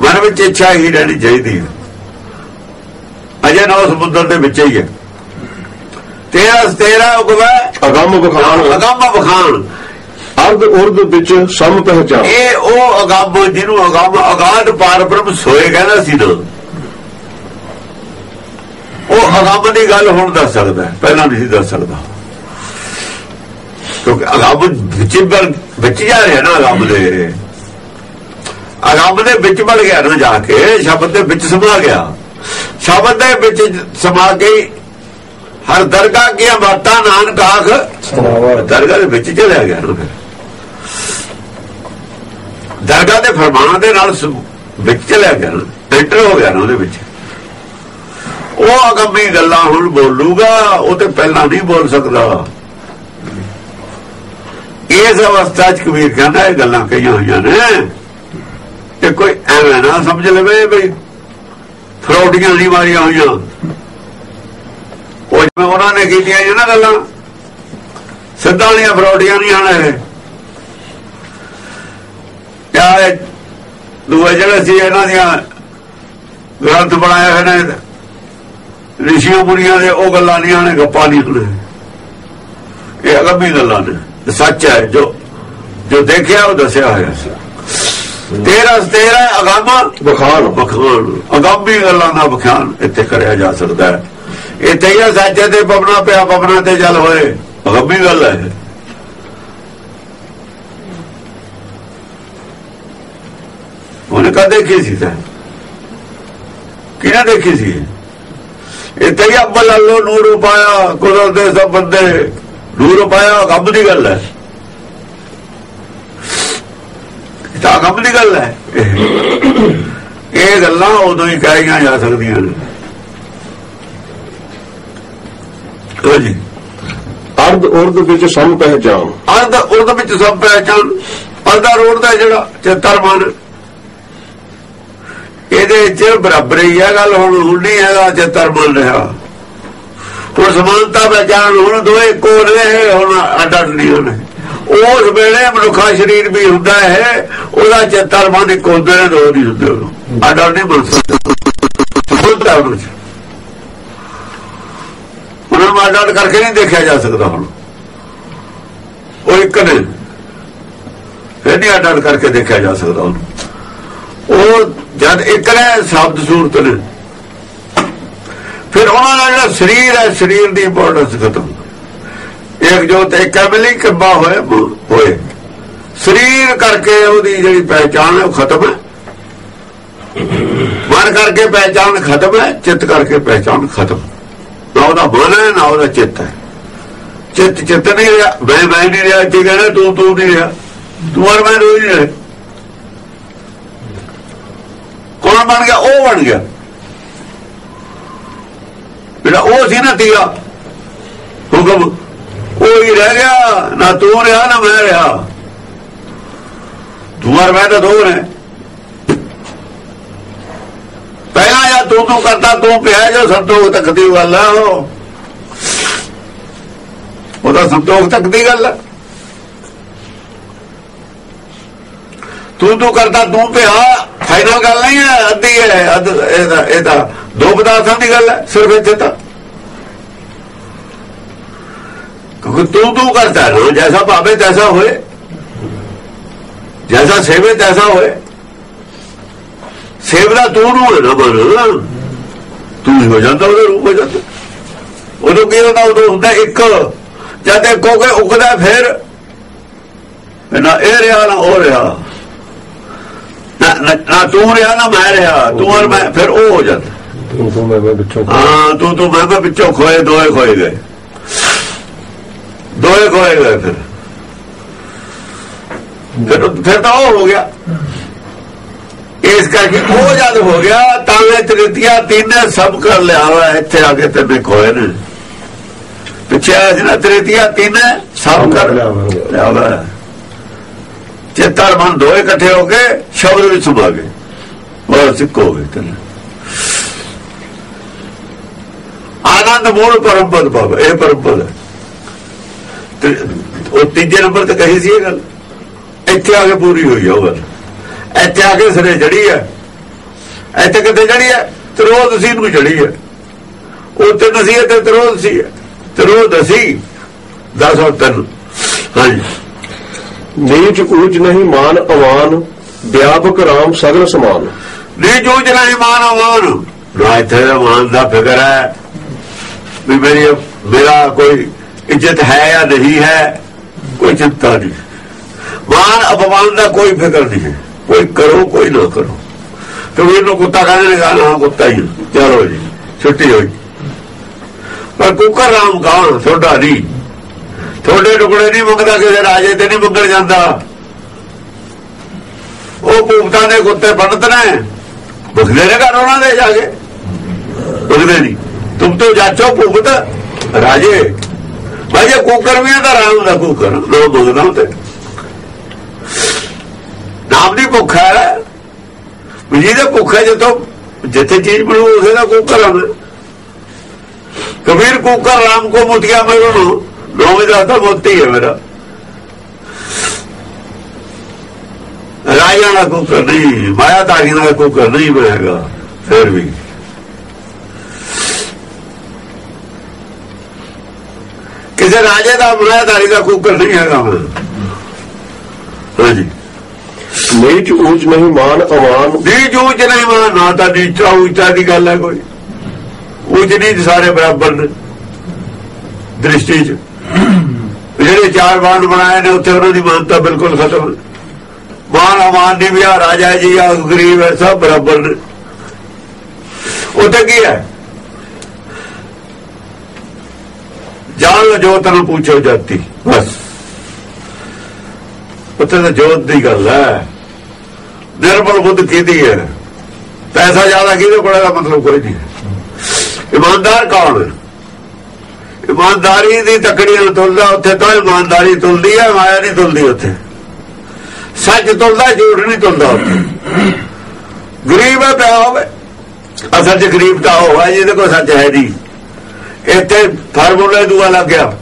ਮਨ ਵਿੱਚ ਇੱਛਾ ਹੀ ਰਹਿਣੀ ਚਾਹੀਦੀ ਹੈ। ਅਜੇ ਨਾ ਸਮੁੰਦਰ ਦੇ ਵਿੱਚ ਹੀ ਹੈ। ਤੇਰਾ ਤੇਰਾ ਹੁਕਮ ਹੈ ਅਗੰਮ ਬਖਾਨ ਅਗੰਮ ਬਖਾਨ ਅਰਧ ਉਰਧ ਵਿੱਚ ਸਮ ਪਹਿਚਾ ਇਹ ਉਹ ਅਗੰਮ ਜਿਹਨੂੰ ਅਗੰਮ ਅਗਾਧ ਪਾਰ ਬ੍ਰਹਮ ਸੋਏ ਕਹਿੰਦਾ ਸੀ ਨਾ। ਉਹ ਅਗੰਮ ਦੀ ਗੱਲ ਹੁਣ ਦੱਸ ਸਕਦਾ ਪਹਿਲਾਂ ਨਹੀਂ ਦੱਸ ਸਕਦਾ। ਕਿਉਂਕਿ ਅਗੰਮ ਵਿੱਚ ਵਿੱਚ ਜਾ ਰਿਹਾ ਨਾ ਅਗੰਮ ਦੇ। ਅਗੰਮ ਦੇ ਵਿੱਚ ਵੜ ਗਿਆ ਨਾ ਜਾ ਕੇ ਸ਼ਬਦ ਦੇ ਵਿੱਚ ਸਮਾ ਗਿਆ। ਸ਼ਬਦ ਦੇ ਵਿੱਚ ਸਮਾ ਕੇ ਹਰ ਦਰਗਾਹ ਕੀ ਬਾਤਾਂ ਨਾਨਕ ਆਖ, ਦਰਗਾਹ ਦੇ ਵਿੱਚ ਚਲਿਆ ਗਿਆ ਨਾ ਫਿਰ। ਦਰਗਾਹ ਦੇ ਫਰਮਾਨ ਦੇ ਨਾਲ ਵਿੱਚ ਚਲਿਆ ਗਿਆ ਨਾ ਐਂਟਰ ਹੋ ਗਿਆ ਨਾ ਉਹਦੇ ਵਿੱਚ। ਉਹ ਅਗੰਮੀ ਗੱਲਾਂ ਹੁਣ ਬੋਲੂਗਾ, ਉਹ ਤੇ ਪਹਿਲਾਂ ਨਹੀਂ ਬੋਲ ਸਕਦਾ। ਇਸ ਅਵਸਥਾ 'ਚ ਕਬੀਰ ਕਹਿੰਦਾ ਇਹ ਗੱਲਾਂ ਕਹੀਆਂ ਹੋਈਆਂ ਨੇ ਤੇ ਕੋਈ ਐਵੇਂ ਨਾ ਸਮਝ ਲਵੇ ਬਈ ਫਰੋਡੀਆਂ ਨਹੀਂ ਮਾਰੀਆਂ ਹੋਈਆਂ। ਉਹ ਜਿਵੇਂ ਉਹਨਾਂ ਨੇ ਕੀਤੀਆਂ ਇਹ ਨਾ ਗੱਲਾਂ, ਸਿੱਧਾ ਵਾਲੀਆਂ ਫਰੋਡੀਆਂ ਨਹੀਂ ਆਣਾ ਇਹ। ਕਿਆ ਦੂਏ ਜਿਹੜੇ ਸੀ ਇਹਨਾਂ ਦੀਆਂ ਗ੍ਰੰਥ ਬਣਾਏ ਹੋਏ ਨੇ, ਰਿਸ਼ੀਆਂ ਮੁਨੀਆਂ ਦੇ, ਉਹ ਗੱਲਾਂ ਨਹੀਂ ਆਣੇ ਗੱਪਾਂ ਨਹੀਂ ਆਣੇ ਇਹ ਅਗੰਮੀ ਗੱਲਾਂ ਨੇ। ਸੱਚ ਹੈ, ਜੋ ਜੋ ਦੇਖਿਆ, ਉਹ ਦੱਸਿਆ ਹੋਇਆ ਸੀ। ਤੇਰਾ ਤੇਰਾ ਅਗੰਮ ਬਖਾਨ ਬਖਾਨ ਅਗੰਮੀ ਗੱਲਾਂ ਦਾ ਬਖਾਨ ਇੱਥੇ ਕਰਿਆ ਜਾ ਸਕਦਾ ਹੈ। ਇੱਥੇ ਹੀ ਸੱਚੇ ਤੇ ਪਵਨਾ ਪਿਆ ਪਵਨਾ ਤੇ ਜਲ ਹੋਏ। ਅਗੰਮੀ ਗੱਲ ਹੈ ਉਹਨੇ ਕਦੇ ਦੇਖੀ ਸੀ ਤਾਂ? ਕਿਹਨੇ ਦੇਖੀ ਸੀ? ਇੱਥੇ ਹੀ ਅੱਬਲ ਅੱਲੋ ਨੂਰ ਪਾਇਆ ਕੁਦਰਤ ਦੇ ਸਭ ਬੰਦੇ। ਨੂਰ ਪਾਇਆ ਕੰਮ ਦੀ ਗੱਲ ਹੈ। ਕੰਮ ਦੀ ਗੱਲ ਹੈ। ਇਹ ਗੱਲਾਂ ਉਦੋਂ ਹੀ ਕਹੀਆਂ ਜਾ ਸਕਦੀਆਂ ਨੇ। ਜੀ। ਅਰਧ ਉਰਧ ਵਿੱਚ ਸਮ ਪਹਿਚਾਨ ਅਰਧ ਉਰਦ ਵਿੱਚ ਸਭ ਪਹਿਚਾਨ ਅਰਧਾ ਰੋਡ ਦਾ ਜਿਹੜਾ ਚਿੱਤਰ ਮਨ। ਇਹਦੇ ਚ ਬਰਾਬਰ ਹੀ ਗੱਲ ਹੁਣ ਨਹੀਂ ਹੈਗਾ ਚਿੱਤਰ ਮਨ ਰਿਹਾ। ਹੁਣ ਸਮਾਨਤਾ ਪਹਿਚਾਨ ਹੁਣ ਦੋਏ ਇੱਕੋ ਹੁਣ ਅੱਡ ਅੱਡ ਨਹੀਂ ਹੋਣੇ। ਉਸ ਵੇਲੇ ਮਨੁੱਖਾ ਸਰੀਰ ਵੀ ਹੁੰਦਾ ਹੈ, ਉਹਦਾ ਚਿੱਤਰ ਮਨ ਇੱਕ ਹੁੰਦੇ ਨੇ, ਦੋ ਨਹੀਂ ਹੁੰਦੇ ਉਹਨੂੰ। ਅੱਡ ਨਹੀਂ ਬਣ ਸਕਦੇ ਹੁੰਦਾ ਉਹਨੂੰ ਉਹਨਾਂ ਨੂੰ ਅੱਡ ਕਰਕੇ ਨਹੀਂ ਦੇਖਿਆ ਜਾ ਸਕਦਾ ਹੁਣ। ਉਹ ਇੱਕ ਨੇ। ਫਿਰ ਨਹੀਂ ਅੱਡ ਕਰਕੇ ਦੇਖਿਆ ਜਾ ਸਕਦਾ ਉਹਨੂੰ। ਉਹ ਜਦ ਇੱਕ ਨੇ, ਸ਼ਬਦ ਸੂਰਤ ਨੇ। ਫਿਰ ਉਹਨਾਂ ਦਾ ਜਿਹੜਾ ਸਰੀਰ ਹੈ, ਸਰੀਰ ਦੀ ਇੰਪੋਰਟੈਂਸ ਖਤਮ। ਇੱਕ ਜੋ ਤੇ ਇੱਕ ਮਿਲੀ ਕਿੰਬਾ ਹੋਏ? ਹੋਏ। ਸਰੀਰ ਕਰਕੇ ਉਹਦੀ ਜਿਹੜੀ ਪਹਿਚਾਣ ਹੈ ਉਹ ਖਤਮ ਹੈ। ਮਨ ਕਰਕੇ ਪਹਿਚਾਣ ਖਤਮ ਹੈ, ਚਿੱਤ ਕਰਕੇ ਪਹਿਚਾਣ ਖਤਮ। ਨਾ ਉਹਦਾ ਮਨ ਹੈ, ਨਾ ਉਹਦਾ ਚਿੱਤ ਹੈ। ਚਿੱਤ ਚਿੱਤ ਨਹੀਂ ਰਿਹਾ। ਮੈਂ ਮੈਂ ਨਹੀਂ ਰਿਹਾ ਠੀਕ ਹੈ ਨਾ ਤੂੰ ਤੂੰ ਨਹੀਂ ਰਿਹਾ। ਤੂੰ ਔਰ ਮੈਂ ਨਹੀਂ ਰਹੇ। ਕੌਣ ਬਣ ਗਿਆ? ਉਹ ਬਣ ਗਿਆ। ਜਿਹੜਾ ਉਹ ਸੀ ਨਾ ਤੀਆ, ਹੁਕਮ। ਕੋਈ ਰਹਿ ਗਿਆ, ਨਾ ਤੂੰ ਰਿਹਾ, ਨਾ ਮੈਂ ਰਿਹਾ। ਤੂੰ ਔਰ ਮੈਂ ਤਾਂ ਦੋ ਰਹੇ ਪਹਿਲਾਂ ਜਾਂ ਤੂੰ ਤੂੰ ਕਰਦਾ, ਤੂੰ ਪਿਆ ਜੋ ਸੰਤੋਖ ਤੱਕ ਦੀ ਗੱਲ ਆ ਉਹ। ਉਹਦਾ ਸੰਤੋਖ ਤੱਕ ਦੀ ਗੱਲ ਆ। ਤੂੰ ਤੂੰ ਕਰਦਾ, ਤੂੰ ਪਿਆ ਫਾਈਨਲ ਗੱਲ ਨਹੀਂ ਹੈ, ਅੱਧੀ ਹੈ, ਅੱਧ ਇਹਦਾ ਇਹਦਾ ਦੋ ਪਦਾਰਥਾਂ ਦੀ ਗੱਲ ਹੈ, ਸਿਰਫ ਇੱਥੇ ਤਾਂ। ਤੂੰ ਤੂੰ ਕਰਦਾ ਨਾ ਜੈਸਾ ਭਾਵੇਂ ਤੈਸਾ ਹੋਏ ਜੈਸਾ ਸੇਵੇ ਤੈਸਾ ਹੋਏ। ਸੇਵਦਾ ਤੂੰ ਨੂੰ ਹੈ ਨਾ ਤੂੰ ਹੀ ਹੋ ਜਾਂਦਾ ਉਹਦਾ ਰੂਪ ਹੋ ਜਾਂਦਾ। ਉਦੋਂ ਕੀ ਹੁੰਦਾ ਉਦੋਂ ਹੁੰਦਾ ਇੱਕ। ਜਦ ਇੱਕ ਹੋ ਕੇ ਉਗਦਾ ਫਿਰ ਨਾ ਇਹ ਰਿਹਾ ਨਾ ਉਹ ਰਿਹਾ। ਨਾ- ਤੂੰ ਰਿਹਾ ਨਾ ਮੈਂ ਰਿਹਾ। ਤੂੰ ਔਰ ਮੈਂ ਫਿਰ ਉਹ ਹੋ ਜਾਂਦਾ। ਤੂੰ ਤੂੰ ਮੈਂ ਵਿੱਚੋਂ ਹਾਂ ਤੂੰ ਤੂੰ ਮੈਂ ਮੈਂ ਵਿੱਚੋਂ ਖੋਏ ਦੋਏ ਖੋਏ ਗਏ। ਦੋਏ ਖੋਏ ਗਏ ਫਿਰ। ਫਿਰ ਫਿਰ ਤਾਂ ਉਹ ਹੋ ਗਿਆ। ਇਸ ਕਰਕੇ ਉਹ ਜਦ ਹੋ ਗਿਆ, ਤਾਂ ਇਹ ਤ੍ਰਿਤੀਆ ਤਿੰਨੇ ਸਭ ਕਰ ਲਿਆ ਵਾ, ਇੱਥੇ ਆ ਕੇ ਤੇ ਖੋਏ ਨੇ। ਪਿੱਛੇ ਆਇਆ ਸੀ ਤ੍ਰਿਤੀਆ ਤਿੰਨੇ ਸਭ ਕਰ ਲਿਆ ਵਾ। ਚੇਤਰ ਮਨ ਦੋਏ ਇਕੱਠੇ ਹੋ ਕੇ ਸ਼ਬਦ ਵਿੱਚ ਸਮਾ ਗਏ। ਬਹੁਤ ਸਿੱਖ ਹੋ ਗਏ ਤੈਨੂੰ। ਆਨੰਦ ਮੂਲ ਪਰਮ ਪਦ ਬਾਬਾ, ਇਹ ਪਰਮ ਹੈ। ਉਹ ਤੀਜੇ ਨੰਬਰ ਤੇ ਕਹੀ ਸੀ ਇਹ ਗੱਲ। ਇੱਥੇ ਆ ਕੇ ਪੂਰੀ ਹੋਈ ਆ ਉਹ ਗੱਲ। ਇੱਥੇ ਆ ਕੇ ਸਿਰੇ ਜੜੀ ਹੈ ਇੱਥੇ ਕਿੱਥੇ ਜੜੀ ਹੈ ਤਰੋਧ ਸੀ ਨੂੰ ਜੜੀ ਹੈ ਉੱਤੇ ਨਸੀਹਤ ਤੇ ਤਰੋਧ ਸੀ ਤਰੋਧ ਸੀ ਦਸ ਔਰ ਤਿੰਨ। ਹਾਂਜੀ। ਨੀਚ ਊਚ ਨਹੀਂ ਮਾਨ ਅਵਾਨ ਵਿਆਪਕ ਰਾਮ ਸਗਲ ਸਮਾਨ। ਨਹੀਂ ਜੂਝ ਨਹੀਂ ਮਾਨ ਆਵਾਨ ਨਾ ਇੱਥੇ ਮਾਨ ਦਾ ਫਿਕਰ ਹੈ ਵੀ ਮੇਰੀ ਮੇਰਾ ਕੋਈ ਇੱਜ਼ਤ ਹੈ ਜਾਂ ਨਹੀਂ ਹੈ, ਕੋਈ ਚਿੰਤਾ ਨਹੀਂ। ਮਾਨ ਅਪਮਾਨ ਦਾ ਕੋਈ ਫਿਕਰ ਨਹੀਂ ਕੋਈ ਕਰੋ, ਕੋਈ ਨਾ ਕਰੋ। ਕਬੀਰ ਨੂੰ ਕੁੱਤਾ ਕਹਿੰਦੇ ਨੇ ਗਾਣਾ ਕੁੱਤਾ ਹੀ ਚਲੋ ਜੀ, ਛੁੱਟੀ ਹੋਈ। ਪਰ ਕੁੱਕਰ ਰਾਮ ਗਾਣ ਤੁਹਾਡਾ ਨਹੀਂ। ਤੁਹਾਡੇ ਟੁਕੜੇ ਨਹੀਂ ਮੰਗਦਾ, ਕਿਸੇ ਰਾਜੇ ਤੇ ਨਹੀਂ ਮੰਗਣ ਜਾਂਦਾ। ਉਹ ਭੂਪਤਾਂ ਦੇ ਕੁੱਤੇ ਬਣਤ ਨੇ। ਬੁਖਲੇ ਨੇ ਘਰ ਉਹਨਾਂ ਦੇ ਜਾ ਕੇ? ਬੁਖਲੇ ਨਹੀਂ। ਤੁਮ ਤੋਂ ਜਾਚੋ ਭੂਪਤ ਰਾਜੇ। ਇਹ ਕੁੱਕਰ ਵੀ ਤਾਂ ਰਾਮ ਦਾ ਕੁੱਕਰ ਲੋ ਮੰਗਦਾ ਤੇ। ਨਾਮ ਦੀ ਭੁੱਖ ਹੈ। ਜਿਹਦੇ ਭੁੱਖ ਹੈ ਜਦੋਂ ਜਿੱਥੇ ਚੀਜ਼ ਬਣੂ ਉਸੇ ਦਾ ਕੁੱਕਰ ਆਉਂਦਾ ਕਬੀਰ ਕੁੱਕਰ ਰਾਮ ਕੋ ਮੁਤਿਆ ਮੇਰੇ ਨੂੰ ਨੌਵੇਂ ਦਾ ਤਾਂ ਮੋਤੀ ਹੈ ਮੇਰਾ। ਰਾਜਾ ਦਾ ਕੁੱਕਰ ਨਹੀਂ ਮਾਇਆ ਦਾ ਕੁੱਕਰ ਨਹੀਂ ਬਣੇਗਾ ਫਿਰ ਵੀ। ਕਿਸੇ ਰਾਜੇ ਦਾ ਧਾਰੀ ਦਾ ਕੁੱਕਰ ਨਹੀਂ ਹੈਗਾ। ਹਾਂਜੀ। ਨੀਚ ਊਚ ਨਹੀਂ ਮਾਨ ਅਮਾਨ ਨੀਚ ਊਚ ਨਹੀਂ ਮਾਨ ਨਾ ਤਾਂ ਨੀਚਾ ਉੱਚਾ ਦੀ ਗੱਲ ਹੈ ਕੋਈ। ਊਚ ਨੀਚ ਸਾਰੇ ਬਰਾਬਰ ਨੇ। ਦ੍ਰਿਸ਼ਟੀ ਚ। ਜਿਹੜੇ ਚਾਰ ਬਾਣ ਬਣਾਏ ਨੇ ਉੱਥੇ ਉਹਨਾਂ ਦੀ ਮਾਨਤਾ ਬਿਲਕੁਲ ਖਤਮ ਮਾਨ ਅਮਾਨ ਦੀ ਵੀ ਆ ਰਾਜਾ ਜੀ ਆ ਗਰੀਬ ਹੈ ਸਭ ਬਰਾਬਰ ਨੇ। ਉੱਥੇ ਕੀ ਹੈ। ਜਾਣ ਜੋ ਤਨ ਪੁੱਛੋ ਜਾਤੀ। ਬਸ। ਉੱਥੇ ਤਾਂ ਜੋਤ ਦੀ ਗੱਲ ਹੈ। ਨਿਰਮਲ ਬੁੱਧ ਕਿਹਦੀ ਹੈ? ਪੈਸਾ ਜ਼ਿਆਦਾ ਕਿਹਦੇ ਕੋਲ ਦਾ ਮਤਲਬ ਕੋਈ ਨਹੀਂ ਇਮਾਨਦਾਰ ਕੌਣ? ਇਮਾਨਦਾਰੀ ਦੀ ਤਕੜੀਆਂ ਤੁਲਦਾ ਉੱਥੇ ਤਾਂ ਇਮਾਨਦਾਰੀ ਤੁਲਦੀ ਹੈ, ਮਾਇਆ ਨਹੀਂ ਤੁਲਦੀ ਉੱਥੇ। ਸੱਚ ਤੁਲਦਾ ਝੂਠ ਨਹੀਂ ਤੁਲਦਾ ਉੱਥੇ। ਗਰੀਬ ਹੈ, ਪਿਆ ਹੋਵੇ। ਅਸਲ 'ਚ ਗਰੀਬ ਤਾਂ ਉਹ ਹੈ, ਜਿਹਦੇ ਕੋਲ ਸੱਚ ਹੈ ਨਹੀਂ। ਇੱਥੇ ਫਾਰਮੂਲਾ ਦੂਆ ਲੱਗ ਗਿਆ।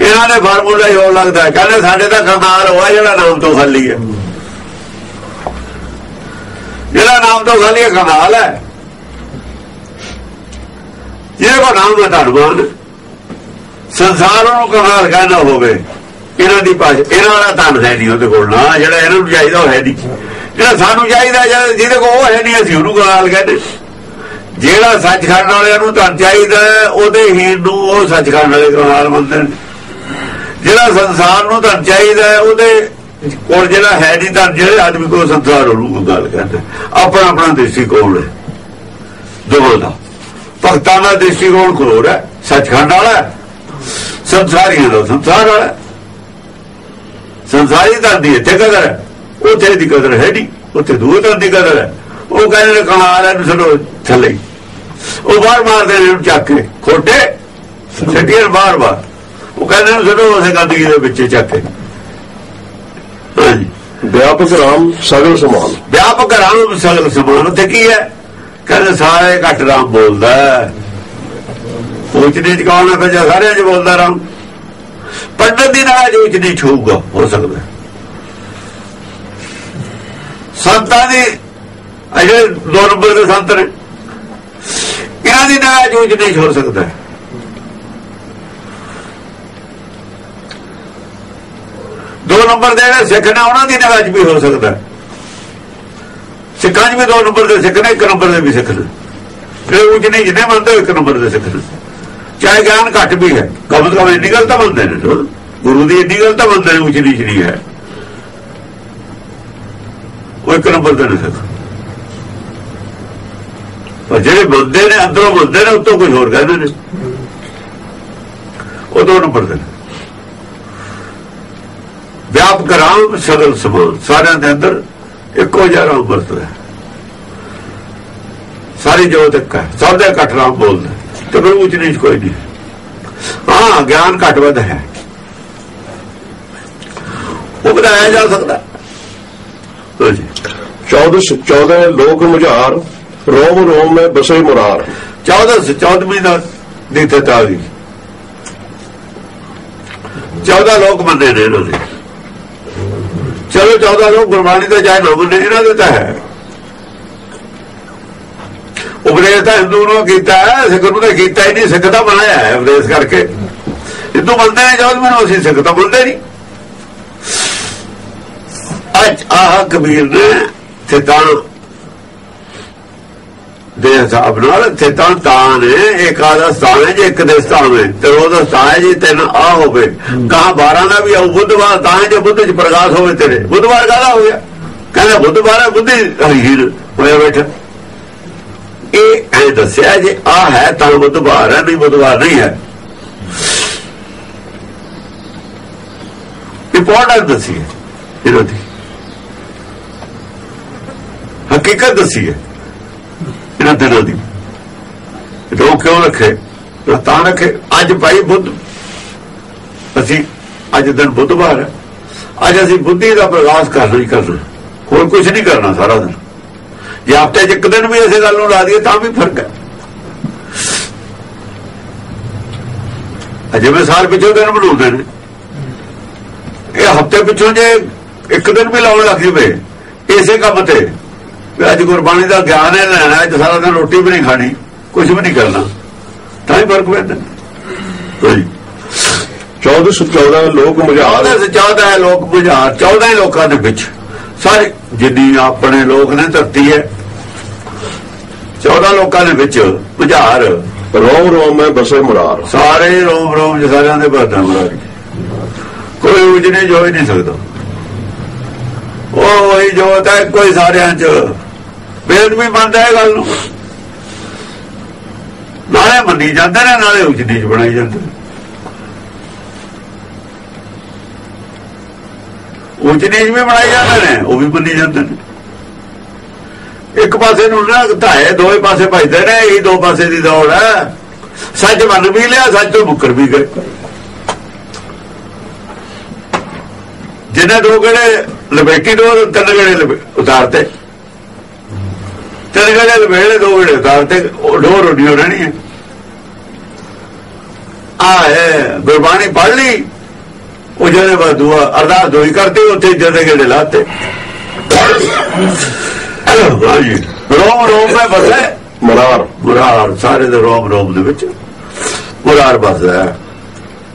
ਇਹਨਾਂ ਨੇ ਫਾਰਮੂਲਾ ਹੀ ਹੋ ਲੱਗਦਾ ਕਹਿੰਦੇ ਸਾਡੇ ਤਾਂ ਕਰਨਾਲ ਹੋਇਆ ਜਿਹੜਾ ਨਾਮ ਤੋਂ ਖਾਲੀ ਹੈ। ਜਿਹੜਾ ਨਾਮ ਤੋਂ ਖਾਲੀ ਹੈ ਕਰਨਾਲ ਹੈ। ਜਿਹਦੇ ਕੋ ਨਾਮ ਹੈ ਧਰਮਾਨ ਸੰਸਾਰ ਨੂੰ ਕਰਨਾਲ ਕਹਿੰਦਾ ਹੋਵੇ, ਇਹਨਾਂ ਦੀ ਭਾਸ਼ਾ ਇਹਨਾਂ ਵਾਲਾ ਧਨ ਹੈ ਨਹੀਂ ਉਹਦੇ ਕੋਲ ਨਾ, ਜਿਹੜਾ ਇਹਨਾਂ ਨੂੰ ਚਾਹੀਦਾ ਉਹ ਹੈ ਨਹੀਂ। ਜਿਹੜਾ ਸਾਨੂੰ ਚਾਹੀਦਾ ਜਿਹਦੇ ਕੋਲ ਉਹ ਹੈ ਨਹੀਂ, ਅਸੀਂ ਉਹਨੂੰ ਕਰਨਾਲ ਕਹਿੰਦੇ। ਜਿਹੜਾ ਸੱਚਖੰਡ ਵਾਲਿਆਂ ਨੂੰ ਧਨ ਚਾਹੀਦਾ ਉਹਦੇ ਹੀਰ ਨੂੰ ਉਹ ਸੱਚਖੰਡ ਵਾਲੇ ਕਰਨਾਲ ਮੰਨਦੇ ਨੇ। ਜਿਹੜਾ ਸੰਸਾਰ ਨੂੰ ਧਨ ਚਾਹੀਦਾ ਉਹਦੇ ਕੋਲ ਜਿਹੜਾ ਹੈ ਨਹੀਂ ਧਨ, ਜਿਹੜੇ ਆਦਮੀ ਕੋਲ ਸੰਸਾਰ ਉਹਨੂੰ ਗੱਲ ਕਹਿੰਦੇ। ਆਪਣਾ ਆਪਣਾ ਦ੍ਰਿਸ਼ਟੀਕੋਣ ਹੈ। ਦੋਵਾਂ ਦਾ। ਭਗਤਾਂ ਦਾ ਦ੍ਰਿਸ਼ਟੀਕੋਣ ਖੋਰ ਹੈ, ਸੱਚਖੰਡ ਵਾਲਾ ਸੰਸਾਰੀਆਂ ਦਾ ਸੰਸਾਰ ਵਾਲਾ ਸੰਸਾਰੀ ਧਨ ਦੀ ਇੱਥੇ ਕਦਰ ਹੈ। ਉੱਥੇ ਦੀ ਕਦਰ ਹੈ ਨਹੀਂ, ਉੱਥੇ ਦੂਰ ਧਨ ਦੀ ਕਦਰ ਹੈ। ਉਹ ਕਹਿੰਦੇ ਨੇ ਕਮਾਲ ਹੈ ਛੱਡੋ ਥੱਲੇ ਉਹ ਬਾਹਰ ਮਾਰਦੇ ਨੇ ਇਹਨੂੰ ਚੱਕ ਕੇ। ਖੋਟੇ? ਛੱਡੀਆਂ ਬਾਹਰ ਬਾਹਰ ਉਹ ਕਹਿੰਦੇ ਨੇ ਛੱਡੋ ਉਸੇ ਗੰਦਗੀ ਦੇ ਵਿੱਚ ਚੱਕ ਕੇ। ਵਿਆਪਕ ਰਾਮ ਸਗਲ ਸਮਾਨ। ਵਿਆਪਕ ਰਾਮ ਸਗਲ ਸਮਾਨ। ਉੱਥੇ ਕੀ ਹੈ? ਕਹਿੰਦੇ ਸਾਰੇ ਘੱਟ ਰਾਮ ਬੋਲਦਾ ਹੈ। ਉੱਚ ਨੀਚ ਕੌਣ ਹੈ? ਫਿਰ ਜੇ ਸਾਰਿਆਂ 'ਚ ਬੋਲਦਾ ਰਾਮ। ਪੰਡਤ ਦੀ ਨਾਲ ਉੱਚ ਨੀਚ ਹੋਊਗਾ ਹੋ ਸਕਦਾ। ਸੰਤਾਂ ਦੀ ਜਿਹੜੇ ਦੋ ਨੰਬਰ ਦੇ ਸੰਤ ਨੇ। ਦੀ ਨਾਲ ਉੱਚ ਨੀਚ ਹੋ ਸਕਦਾ ਦੋ ਨੰਬਰ ਦੇ ਜਿਹੜੇ ਸਿੱਖ ਨੇ, ਉਹਨਾਂ ਦੀ ਨਿਗਾਹ ਵੀ ਹੋ ਸਕਦਾ ਸਿੱਖਾਂ 'ਚ ਵੀ ਦੋ ਨੰਬਰ ਦੇ ਸਿੱਖ ਨੇ, ਇੱਕ ਨੰਬਰ ਦੇ ਵੀ ਸਿੱਖ ਨੇ। ਫਿਰ ਉੱਚ ਨਹੀਂ ਜਿਹਨੇ ਮੰਨਦੇ ਉਹ ਇੱਕ ਨੰਬਰ ਦੇ ਸਿੱਖ ਨੇ। ਚਾਹੇ ਗਿਆਨ ਘੱਟ ਵੀ ਹੈ, ਕਮ ਤੋਂ ਕਮ ਇੰਨੀ ਗੱਲ ਤਾਂ ਮੰਨਦੇ ਨੇ ਗੁਰੂ ਦੀ ਇੰਨੀ ਗੱਲ ਤਾਂ ਮੰਨਦੇ ਨੇ, ਉੱਚ ਨਹੀਂ ਹੈ। ਉਹ ਇੱਕ ਨੰਬਰ ਦੇ ਨੇ ਸਿੱਖ। ਪਰ ਜਿਹੜੇ ਮੰਨਦੇ ਨੇ, ਅੰਦਰੋਂ ਮੰਨਦੇ ਨੇ, ਉੱਤੋਂ ਕੁਝ ਹੋਰ ਕਹਿੰਦੇ ਨੇ। ਉਹ ਦੋ ਨੰਬਰ ਦੇ ਨੇ। ਵਿਆਪਕ ਰਾਮ ਸਗਲ ਸਮਾਨ। ਸਾਰਿਆਂ ਦੇ ਅੰਦਰ ਇੱਕੋ ਜਿਹਾ ਰਾਮ ਵਰਤਦਾ ਸਾਰੀ ਜੋਤ ਇੱਕ ਹੈ। ਸਭ ਦਾ ਇਕੱਠ ਰਾਮ ਬੋਲਦਾ ਤੇ ਕੋਈ ਉੱਚ ਨੀਚ ਕੋਈ ਨਹੀਂ। ਹਾਂ, ਗਿਆਨ ਘੱਟ ਵੱਧ ਹੈ। ਉਹ ਬਣਾਇਆ ਜਾ ਸਕਦਾ ਹਾਂਜੀ 14 14 ਲੋਕ ਮੁਝਾਰ ਰੋਮ ਰੋਮ ਮੈਂ ਬਸੇ ਮੁਰਾਰ। 14 14ਵੀਂ ਦਾ ਦੀ। ਤਤਾ ਗਈ 14 ਲੋਕ ਮੰਨੇ ਨੇ ਇਹਨਾਂ ਦੇ। ਚਲੋ 14 ਲੋਕ ਗੁਰਬਾਣੀ ਦਾ ਜਾਇ ਲੋਕ ਨੇ ਇਹਨਾਂ ਦੇ ਤਾਂ ਹੈ। ਉਪਦੇਸ਼ ਤਾਂ ਹਿੰਦੂ ਨੂੰ ਕੀਤਾ ਹੈ, ਸਿੱਖ ਨੂੰ ਤਾਂ ਕੀਤਾ ਹੀ ਨਹੀਂ, ਸਿੱਖ ਤਾਂ ਬਣਾਇਆ ਹੈ ਉਪਦੇਸ਼ ਕਰਕੇ। ਹਿੰਦੂ ਬੰਦੇ ਨੇ ਜਦ ਮੈਨੂੰ ਅਸੀਂ ਸਿੱਖ ਤਾਂ ਬੁਲਦੇ ਨਹੀਂ। ਅੱਜ ਆਹ ਕਬੀਰ ਨੇ ਸਿੱਧਾਂ ਦੇ ਹਿਸਾਬ ਨਾਲ ਤੇ ਤਾਂ ਤਾਂ ਨੇ ਏਕਾਦਸ਼ ਸਥਾਨ ਹੈ, ਜੇ ਇੱਕ ਦੇ ਸਥਾਨ ਹੈ ਤੇ ਉਹਦਾ ਸਥਾਨ ਹੈ, ਜੇ ਤਿੰਨ ਆ ਹੋਵੇ। ਕਹਾ 12 ਦਾ ਵੀ ਆਉ ਬੁੱਧਵਾਰ ਤਾਂ ਹੈ, ਜੇ ਬੁੱਧ ਚ ਪ੍ਰਕਾਸ਼ ਹੋਵੇ ਤੇਰੇ। ਬੁੱਧਵਾਰ ਕਾਹਦਾ ਹੋ ਗਿਆ ਕਹਿੰਦਾ ਬੁੱਧਵਾਰ ਹੈ, ਬੁੱਧੀ ਹੀਰ ਹੋਇਆ ਬੈਠਾ। ਇਹ ਐ ਦੱਸਿਆ, ਜੇ ਆ ਹੈ, ਤਾਂ ਬੁੱਧਵਾਰ ਹੈ, ਨਹੀਂ ਬੁੱਧਵਾਰ ਨਹੀਂ ਹੈ। ਇੰਪੋਰਟੈਂਟ ਦੱਸੀ ਹੈ ਹਕੀਕਤ ਦੱਸੀ ਹੈ। ਇਹਨਾਂ ਦਿਨਾਂ ਦੀ। ਲੋਕ ਕਿਉਂ ਰੱਖੇ? ਤਾਂ ਰੱਖੇ। ਅੱਜ ਭਾਈ ਬੁੱਧ। ਅਸੀਂ ਅੱਜ ਦਿਨ ਬੁੱਧਵਾਰ ਹੈ। ਅੱਜ ਅਸੀਂ ਬੁੱਧੀ ਦਾ ਪ੍ਰਗਾਸ ਕਰਨਾ ਹੀ ਕਰਨਾ। ਹੋਰ ਕੁਝ ਨਹੀਂ ਕਰਨਾ ਸਾਰਾ ਦਿਨ। ਜੇ ਹਫ਼ਤੇ 'ਚ ਇੱਕ ਦਿਨ ਵੀ ਇਸੇ ਗੱਲ ਨੂੰ ਲਾ ਦਈਏ, ਤਾਂ ਵੀ ਫ਼ਰਕ ਹੈ। ਅਜੇ ਮੈਂ ਸਾਲ ਪਿੱਛੋਂ ਦਿਨ ਬਣਾਉਂਦੇ ਨੇ। ਇਹ ਹਫ਼ਤੇ ਪਿੱਛੋਂ ਜੇ ਇੱਕ ਦਿਨ ਵੀ ਲਾਉਣ ਲੱਗ ਜਵੇ, ਇਸੇ ਕੰਮ ਤੇ ਵੀ ਅੱਜ ਗੁਰਬਾਣੀ ਦਾ ਗਿਆਨ ਹੈ ਲੈਣਾ ਅੱਜ ਸਾਰਾ ਦਿਨ ਰੋਟੀ ਵੀ ਨਹੀਂ ਖਾਣੀ ਕੁਝ ਵੀ ਨਹੀਂ ਕਰਨਾ। ਤਾਂ ਹੀ ਫ਼ਰਕ ਪੈਂਦਾ। ਕੋਈ 1414 ਲੋਕ ਮੁਝਾਰ 14 ਸੇ 14 ਹੈ ਲੋਕ ਬੁਝਾਰ 14 ਹੀ ਲੋਕਾਂ ਦੇ ਵਿੱਚ। ਸਾਰੇ ਜਿੰਨੀ ਆਪਣੇ ਲੋਕ ਨੇ ਧਰਤੀ ਹੈ। 14 ਲੋਕਾਂ ਦੇ ਵਿੱਚ ਬੁਝਾਰ ਰੋਮ ਰੋਮ ਮੈਂ ਬਸੇ ਮੁਰਾਰ। ਸਾਰੇ ਰੋਮ ਰੋਮ ਚ ਸਾਰਿਆਂ ਦੇ ਬਾਤਾਂ ਮੁਰਾਰੀ। ਕੋਈ ਉਜਨੇ ਜੋ ਹੀ ਨਹੀਂ ਸਕਦਾ। ਉਹ ਵਹੀ ਜੋਤ ਹੈ ਕੋਈ ਸਾਰਿਆਂ ਚ ਵੇਦ ਵੀ ਮੰਨਦਾ ਹੈ ਗੱਲ ਨੂੰ ਨਾਲੇ ਮੰਨੀ ਜਾਂਦੇ ਨੇ, ਨਾਲੇ ਉਜਨੀ ਚ ਬਣਾਈ ਜਾਂਦੇ। ਨੇ ਉਜਨੀ ਚ ਵੀ ਬਣਾਈ ਜਾਂਦੇ ਨੇ, ਉਹ ਵੀ ਮੰਨੀ ਜਾਂਦੇ ਨੇ। ਇੱਕ ਪਾਸੇ ਨੂੰ ਨਾ ਧਾਏ, ਦੋਵੇਂ ਪਾਸੇ ਭਜਦੇ ਨੇ, ਇਹ ਦੋ ਪਾਸੇ ਦੀ ਦੌੜ ਹੈ। ਸੱਚ ਮੰਨ ਵੀ ਲਿਆ, ਸੱਚ ਤੋਂ ਮੁੱਕਰ ਵੀ ਗਏ। ਜਿਹਨੇ ਦੋ ਗੜੇ ਲਵੇਟੀ ਦੋ, ਤਿੰਨ ਗੜੇ ਲਵੇ- ਉਤਾਰਤੇ। ਤਿੰਨ ਗੜੇ ਲਵੇੜੇ ਦੋ ਗੜੇ ਉਤਾਰਤੇ ਉਹ ਡੋਰ ਉਡਿਓ ਰਹਿਣੀ ਹੈ। ਆ ਹੈ ਗੁਰਬਾਣੀ ਪੜ੍ਹ ਲਈ। ਉਹ ਜਿਹਨੇ ਬਾਅਦ ਦੁਆ ਅਰਦਾਸ ਦੋਈ ਕਰਤੀ ਉੱਥੇ ਜਦੇ ਗੜੇ ਲਾਤੇ। ਹਾਂਜੀ। ਰੋਮ ਰੋਮ ਮੈਂ ਬਸੇ ਮੁਰਾਰ। ਮੁਰਾਰ ਸਾਰੇ ਦੇ ਰੋਮ ਰੋਮ ਦੇ ਵਿੱਚ। ਮੁਰਾਰ ਬਸਦਾ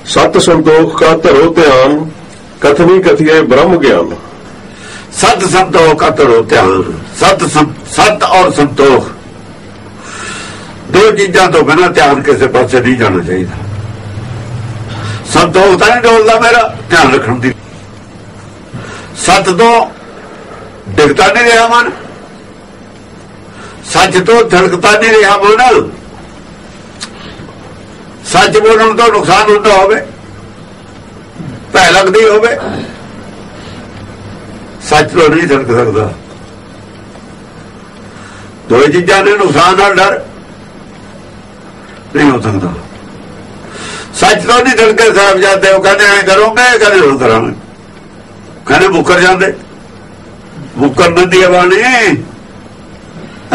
ਸਤ ਸੰਤੋਖ ਕਾ ਧਰੋ ਧਿਆਨ ਕਥਨੀ ਕਥੀਏ ਬ੍ਰਹਮ ਗਿਆਨ। ਸਤ ਸੰਤੋਖ ਕਰੋ ਧਿਆਨ। ਸਤ ਸਤ ਔਰ ਸੰਤੋਖ ਦੋ ਚੀਜ਼ਾਂ ਤੋਂ ਬਿਨਾਂ ਧਿਆਨ ਕਿਸੇ ਪਾਸੇ ਨਹੀਂ ਜਾਣਾ ਚਾਹੀਦਾ। ਸੰਤੋਖ ਤਾਂ ਨਹੀਂ ਡੋਲਦਾ ਮੇਰਾ ਧਿਆਨ ਰੱਖਣ ਦੀ। ਸਤ ਤੋਂ ਡਿਗਤਾ ਨਹੀਂ ਰਿਹਾ ਮਨ। ਸੱਚ ਤੋਂ ਥੜਕਤਾ ਨਹੀਂ ਰਿਹਾ ਮਨ ਸੱਚ ਬੋਲਣ ਤੋਂ ਨੁਕਸਾਨ ਹੁੰਦਾ ਹੋਵੇ। ਭੈ ਲੱਗਦੀ ਹੋਵੇ। ਸੱਚ ਤੋਂ ਨਹੀਂ ਥੜਕ ਸਕਦਾ। ਦੋ ਚੀਜ਼ਾਂ ਨੇ ਨੁਕਸਾਨ ਨਾਲ ਡਰ ਨਹੀਂ ਹੋ ਸਕਦਾ। ਸੱਚ ਤੋਂ ਨਹੀਂ ਥੜਕੇ ਸਾਹਿਬ ਜਾਂਦੇ, ਉਹ ਕਹਿੰਦੇ ਐ ਕਰੋਗੇ ਕਹਿੰਦੇ ਉਹ ਕਰਾਂਗੇ। ਕਹਿੰਦੇ ਮੁੱਕਰ ਜਾਂਦੇ। ਮੁੱਕਰ ਨੰਦੀ ਬਾਣੀ।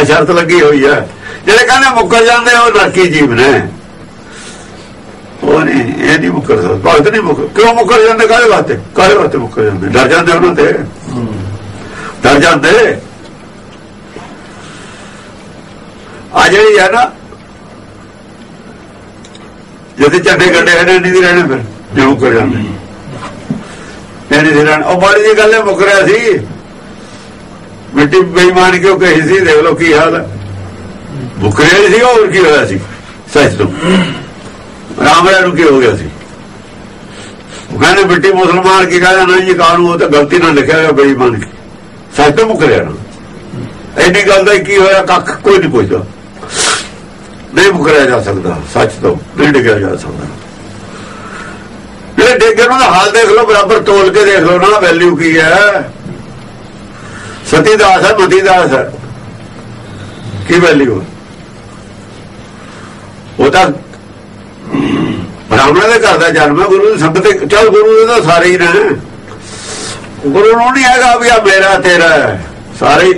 ਆ ਸ਼ਰਤ ਲੱਗੀ ਹੋਈ ਹੈ ਜਿਹੜੇ ਕਹਿੰਦੇ ਮੁੱਕਰ ਜਾਂਦੇ ਉਹ ਨਰਕੀ ਜੀਵ ਨੇ। ਉਹ ਨਹੀਂ, ਇਹ ਨਹੀਂ ਮੁੱਕਰ ਸਕਦਾ। ਭਗਤ ਨਹੀਂ ਮੁੱਕਰ ਕਿਉਂ ਮੁੱਕਰ ਜਾਂਦੇ? ਕਾਹਦੇ ਵਾਸਤੇ? ਕਾਹਦੇ ਵਾਸਤੇ ਮੁੱਕਰ ਜਾਂਦੇ? ਡਰ ਜਾਂਦੇ ਉਹਨਾਂ ਤੇ। ਡਰ ਜਾਂਦੇ। ਆ ਜਿਹੜੀ ਹੈ ਨਾ, ਜਿੱਥੇ ਝੰਡੇ ਗੱਡੇ ਹੋਏ ਨੇ ਨਹੀਂ ਰਹਿਣੇ ਫਿਰ ਜੇ ਮੁੱਕਰ ਜਾਂਦੇ। ਨਹੀਂ ਦੀ ਰਹਿਣ। ਉਹ ਬੜੀ ਦੀ ਗੱਲ ਹੈ ਮੁੱਕਰਿਆ ਸੀ। ਮਿੱਟੀ ਬੇਈਮਾਨ ਕਿਉਂ ਕਹੀ ਸੀ? ਦੇਖ ਲਓ ਕੀ ਹਾਲ ਹੈ ਮੁੱਕਰਿਆ ਸੀ, ਹੋਰ ਕੀ ਹੋਇਆ ਸੀ? ਸੱਚ ਤੋਂ। ਰਾਮ ਰਾਏ ਨੂੰ ਕੀ ਹੋ ਗਿਆ ਸੀ? ਉਹ ਕਹਿੰਦੇ ਮਿੱਟੀ ਮੁਸਲਮਾਨ ਕੀ ਕਹਿੰਦਾ ਨਹੀਂ ਜੀ? ਕਾਨੂੰਨ ਉਹ ਤਾਂ ਗਲਤੀ ਨਾਲ ਲਿਖਿਆ ਹੋਇਆ, ਬੇਈਮਾਨ ਸੱਚ ਤੋਂ ਮੁੱਕਰਿਆ ਨਾ। ਐਡੀ ਗੱਲ ਦਾ ਕੀ ਹੋਇਆ, ਕੱਖ ਕੋਈ ਨਹੀਂ ਪੁੱਛਦਾ। ਨਹੀਂ ਮੁਕਰਿਆ ਜਾ ਸਕਦਾ, ਸੱਚ ਤੋਂ ਨਹੀਂ ਡਿੱਗਿਆ ਜਾ ਸਕਦਾ। ਇਹ ਡਿੱਗੇ ਨੂੰ ਦਾ ਹਾਲ ਦੇਖ ਲਓ, ਬਰਾਬਰ ਤੋਲ ਕੇ ਦੇਖ ਲਓ ਨਾ ਵੈਲਿਊ ਕੀ ਹੈ। ਸਤੀ ਦਾਸ ਹੈ ਮਤੀ ਦਾਸ ਹੈ। ਕੀ ਵੈਲਿਊ ਉਹ ਤਾਂ ਬ੍ਰਾਹਮਣ ਦੇ ਘਰ ਦਾ ਜਨਮ ਹੈ, ਗੁਰੂ ਦੀ ਸੰਗਤ ਤੇ ਚਲ ਗੁਰੂ ਦੇ ਤਾਂ ਸਾਰੇ ਹੀ ਨੇ। ਗੁਰੂ ਨੂੰ ਨਹੀਂ ਹੈਗਾ ਵੀ ਆ ਮੇਰਾ ਤੇਰਾ ਹੈ। ਸਾਰੇ ਹੀ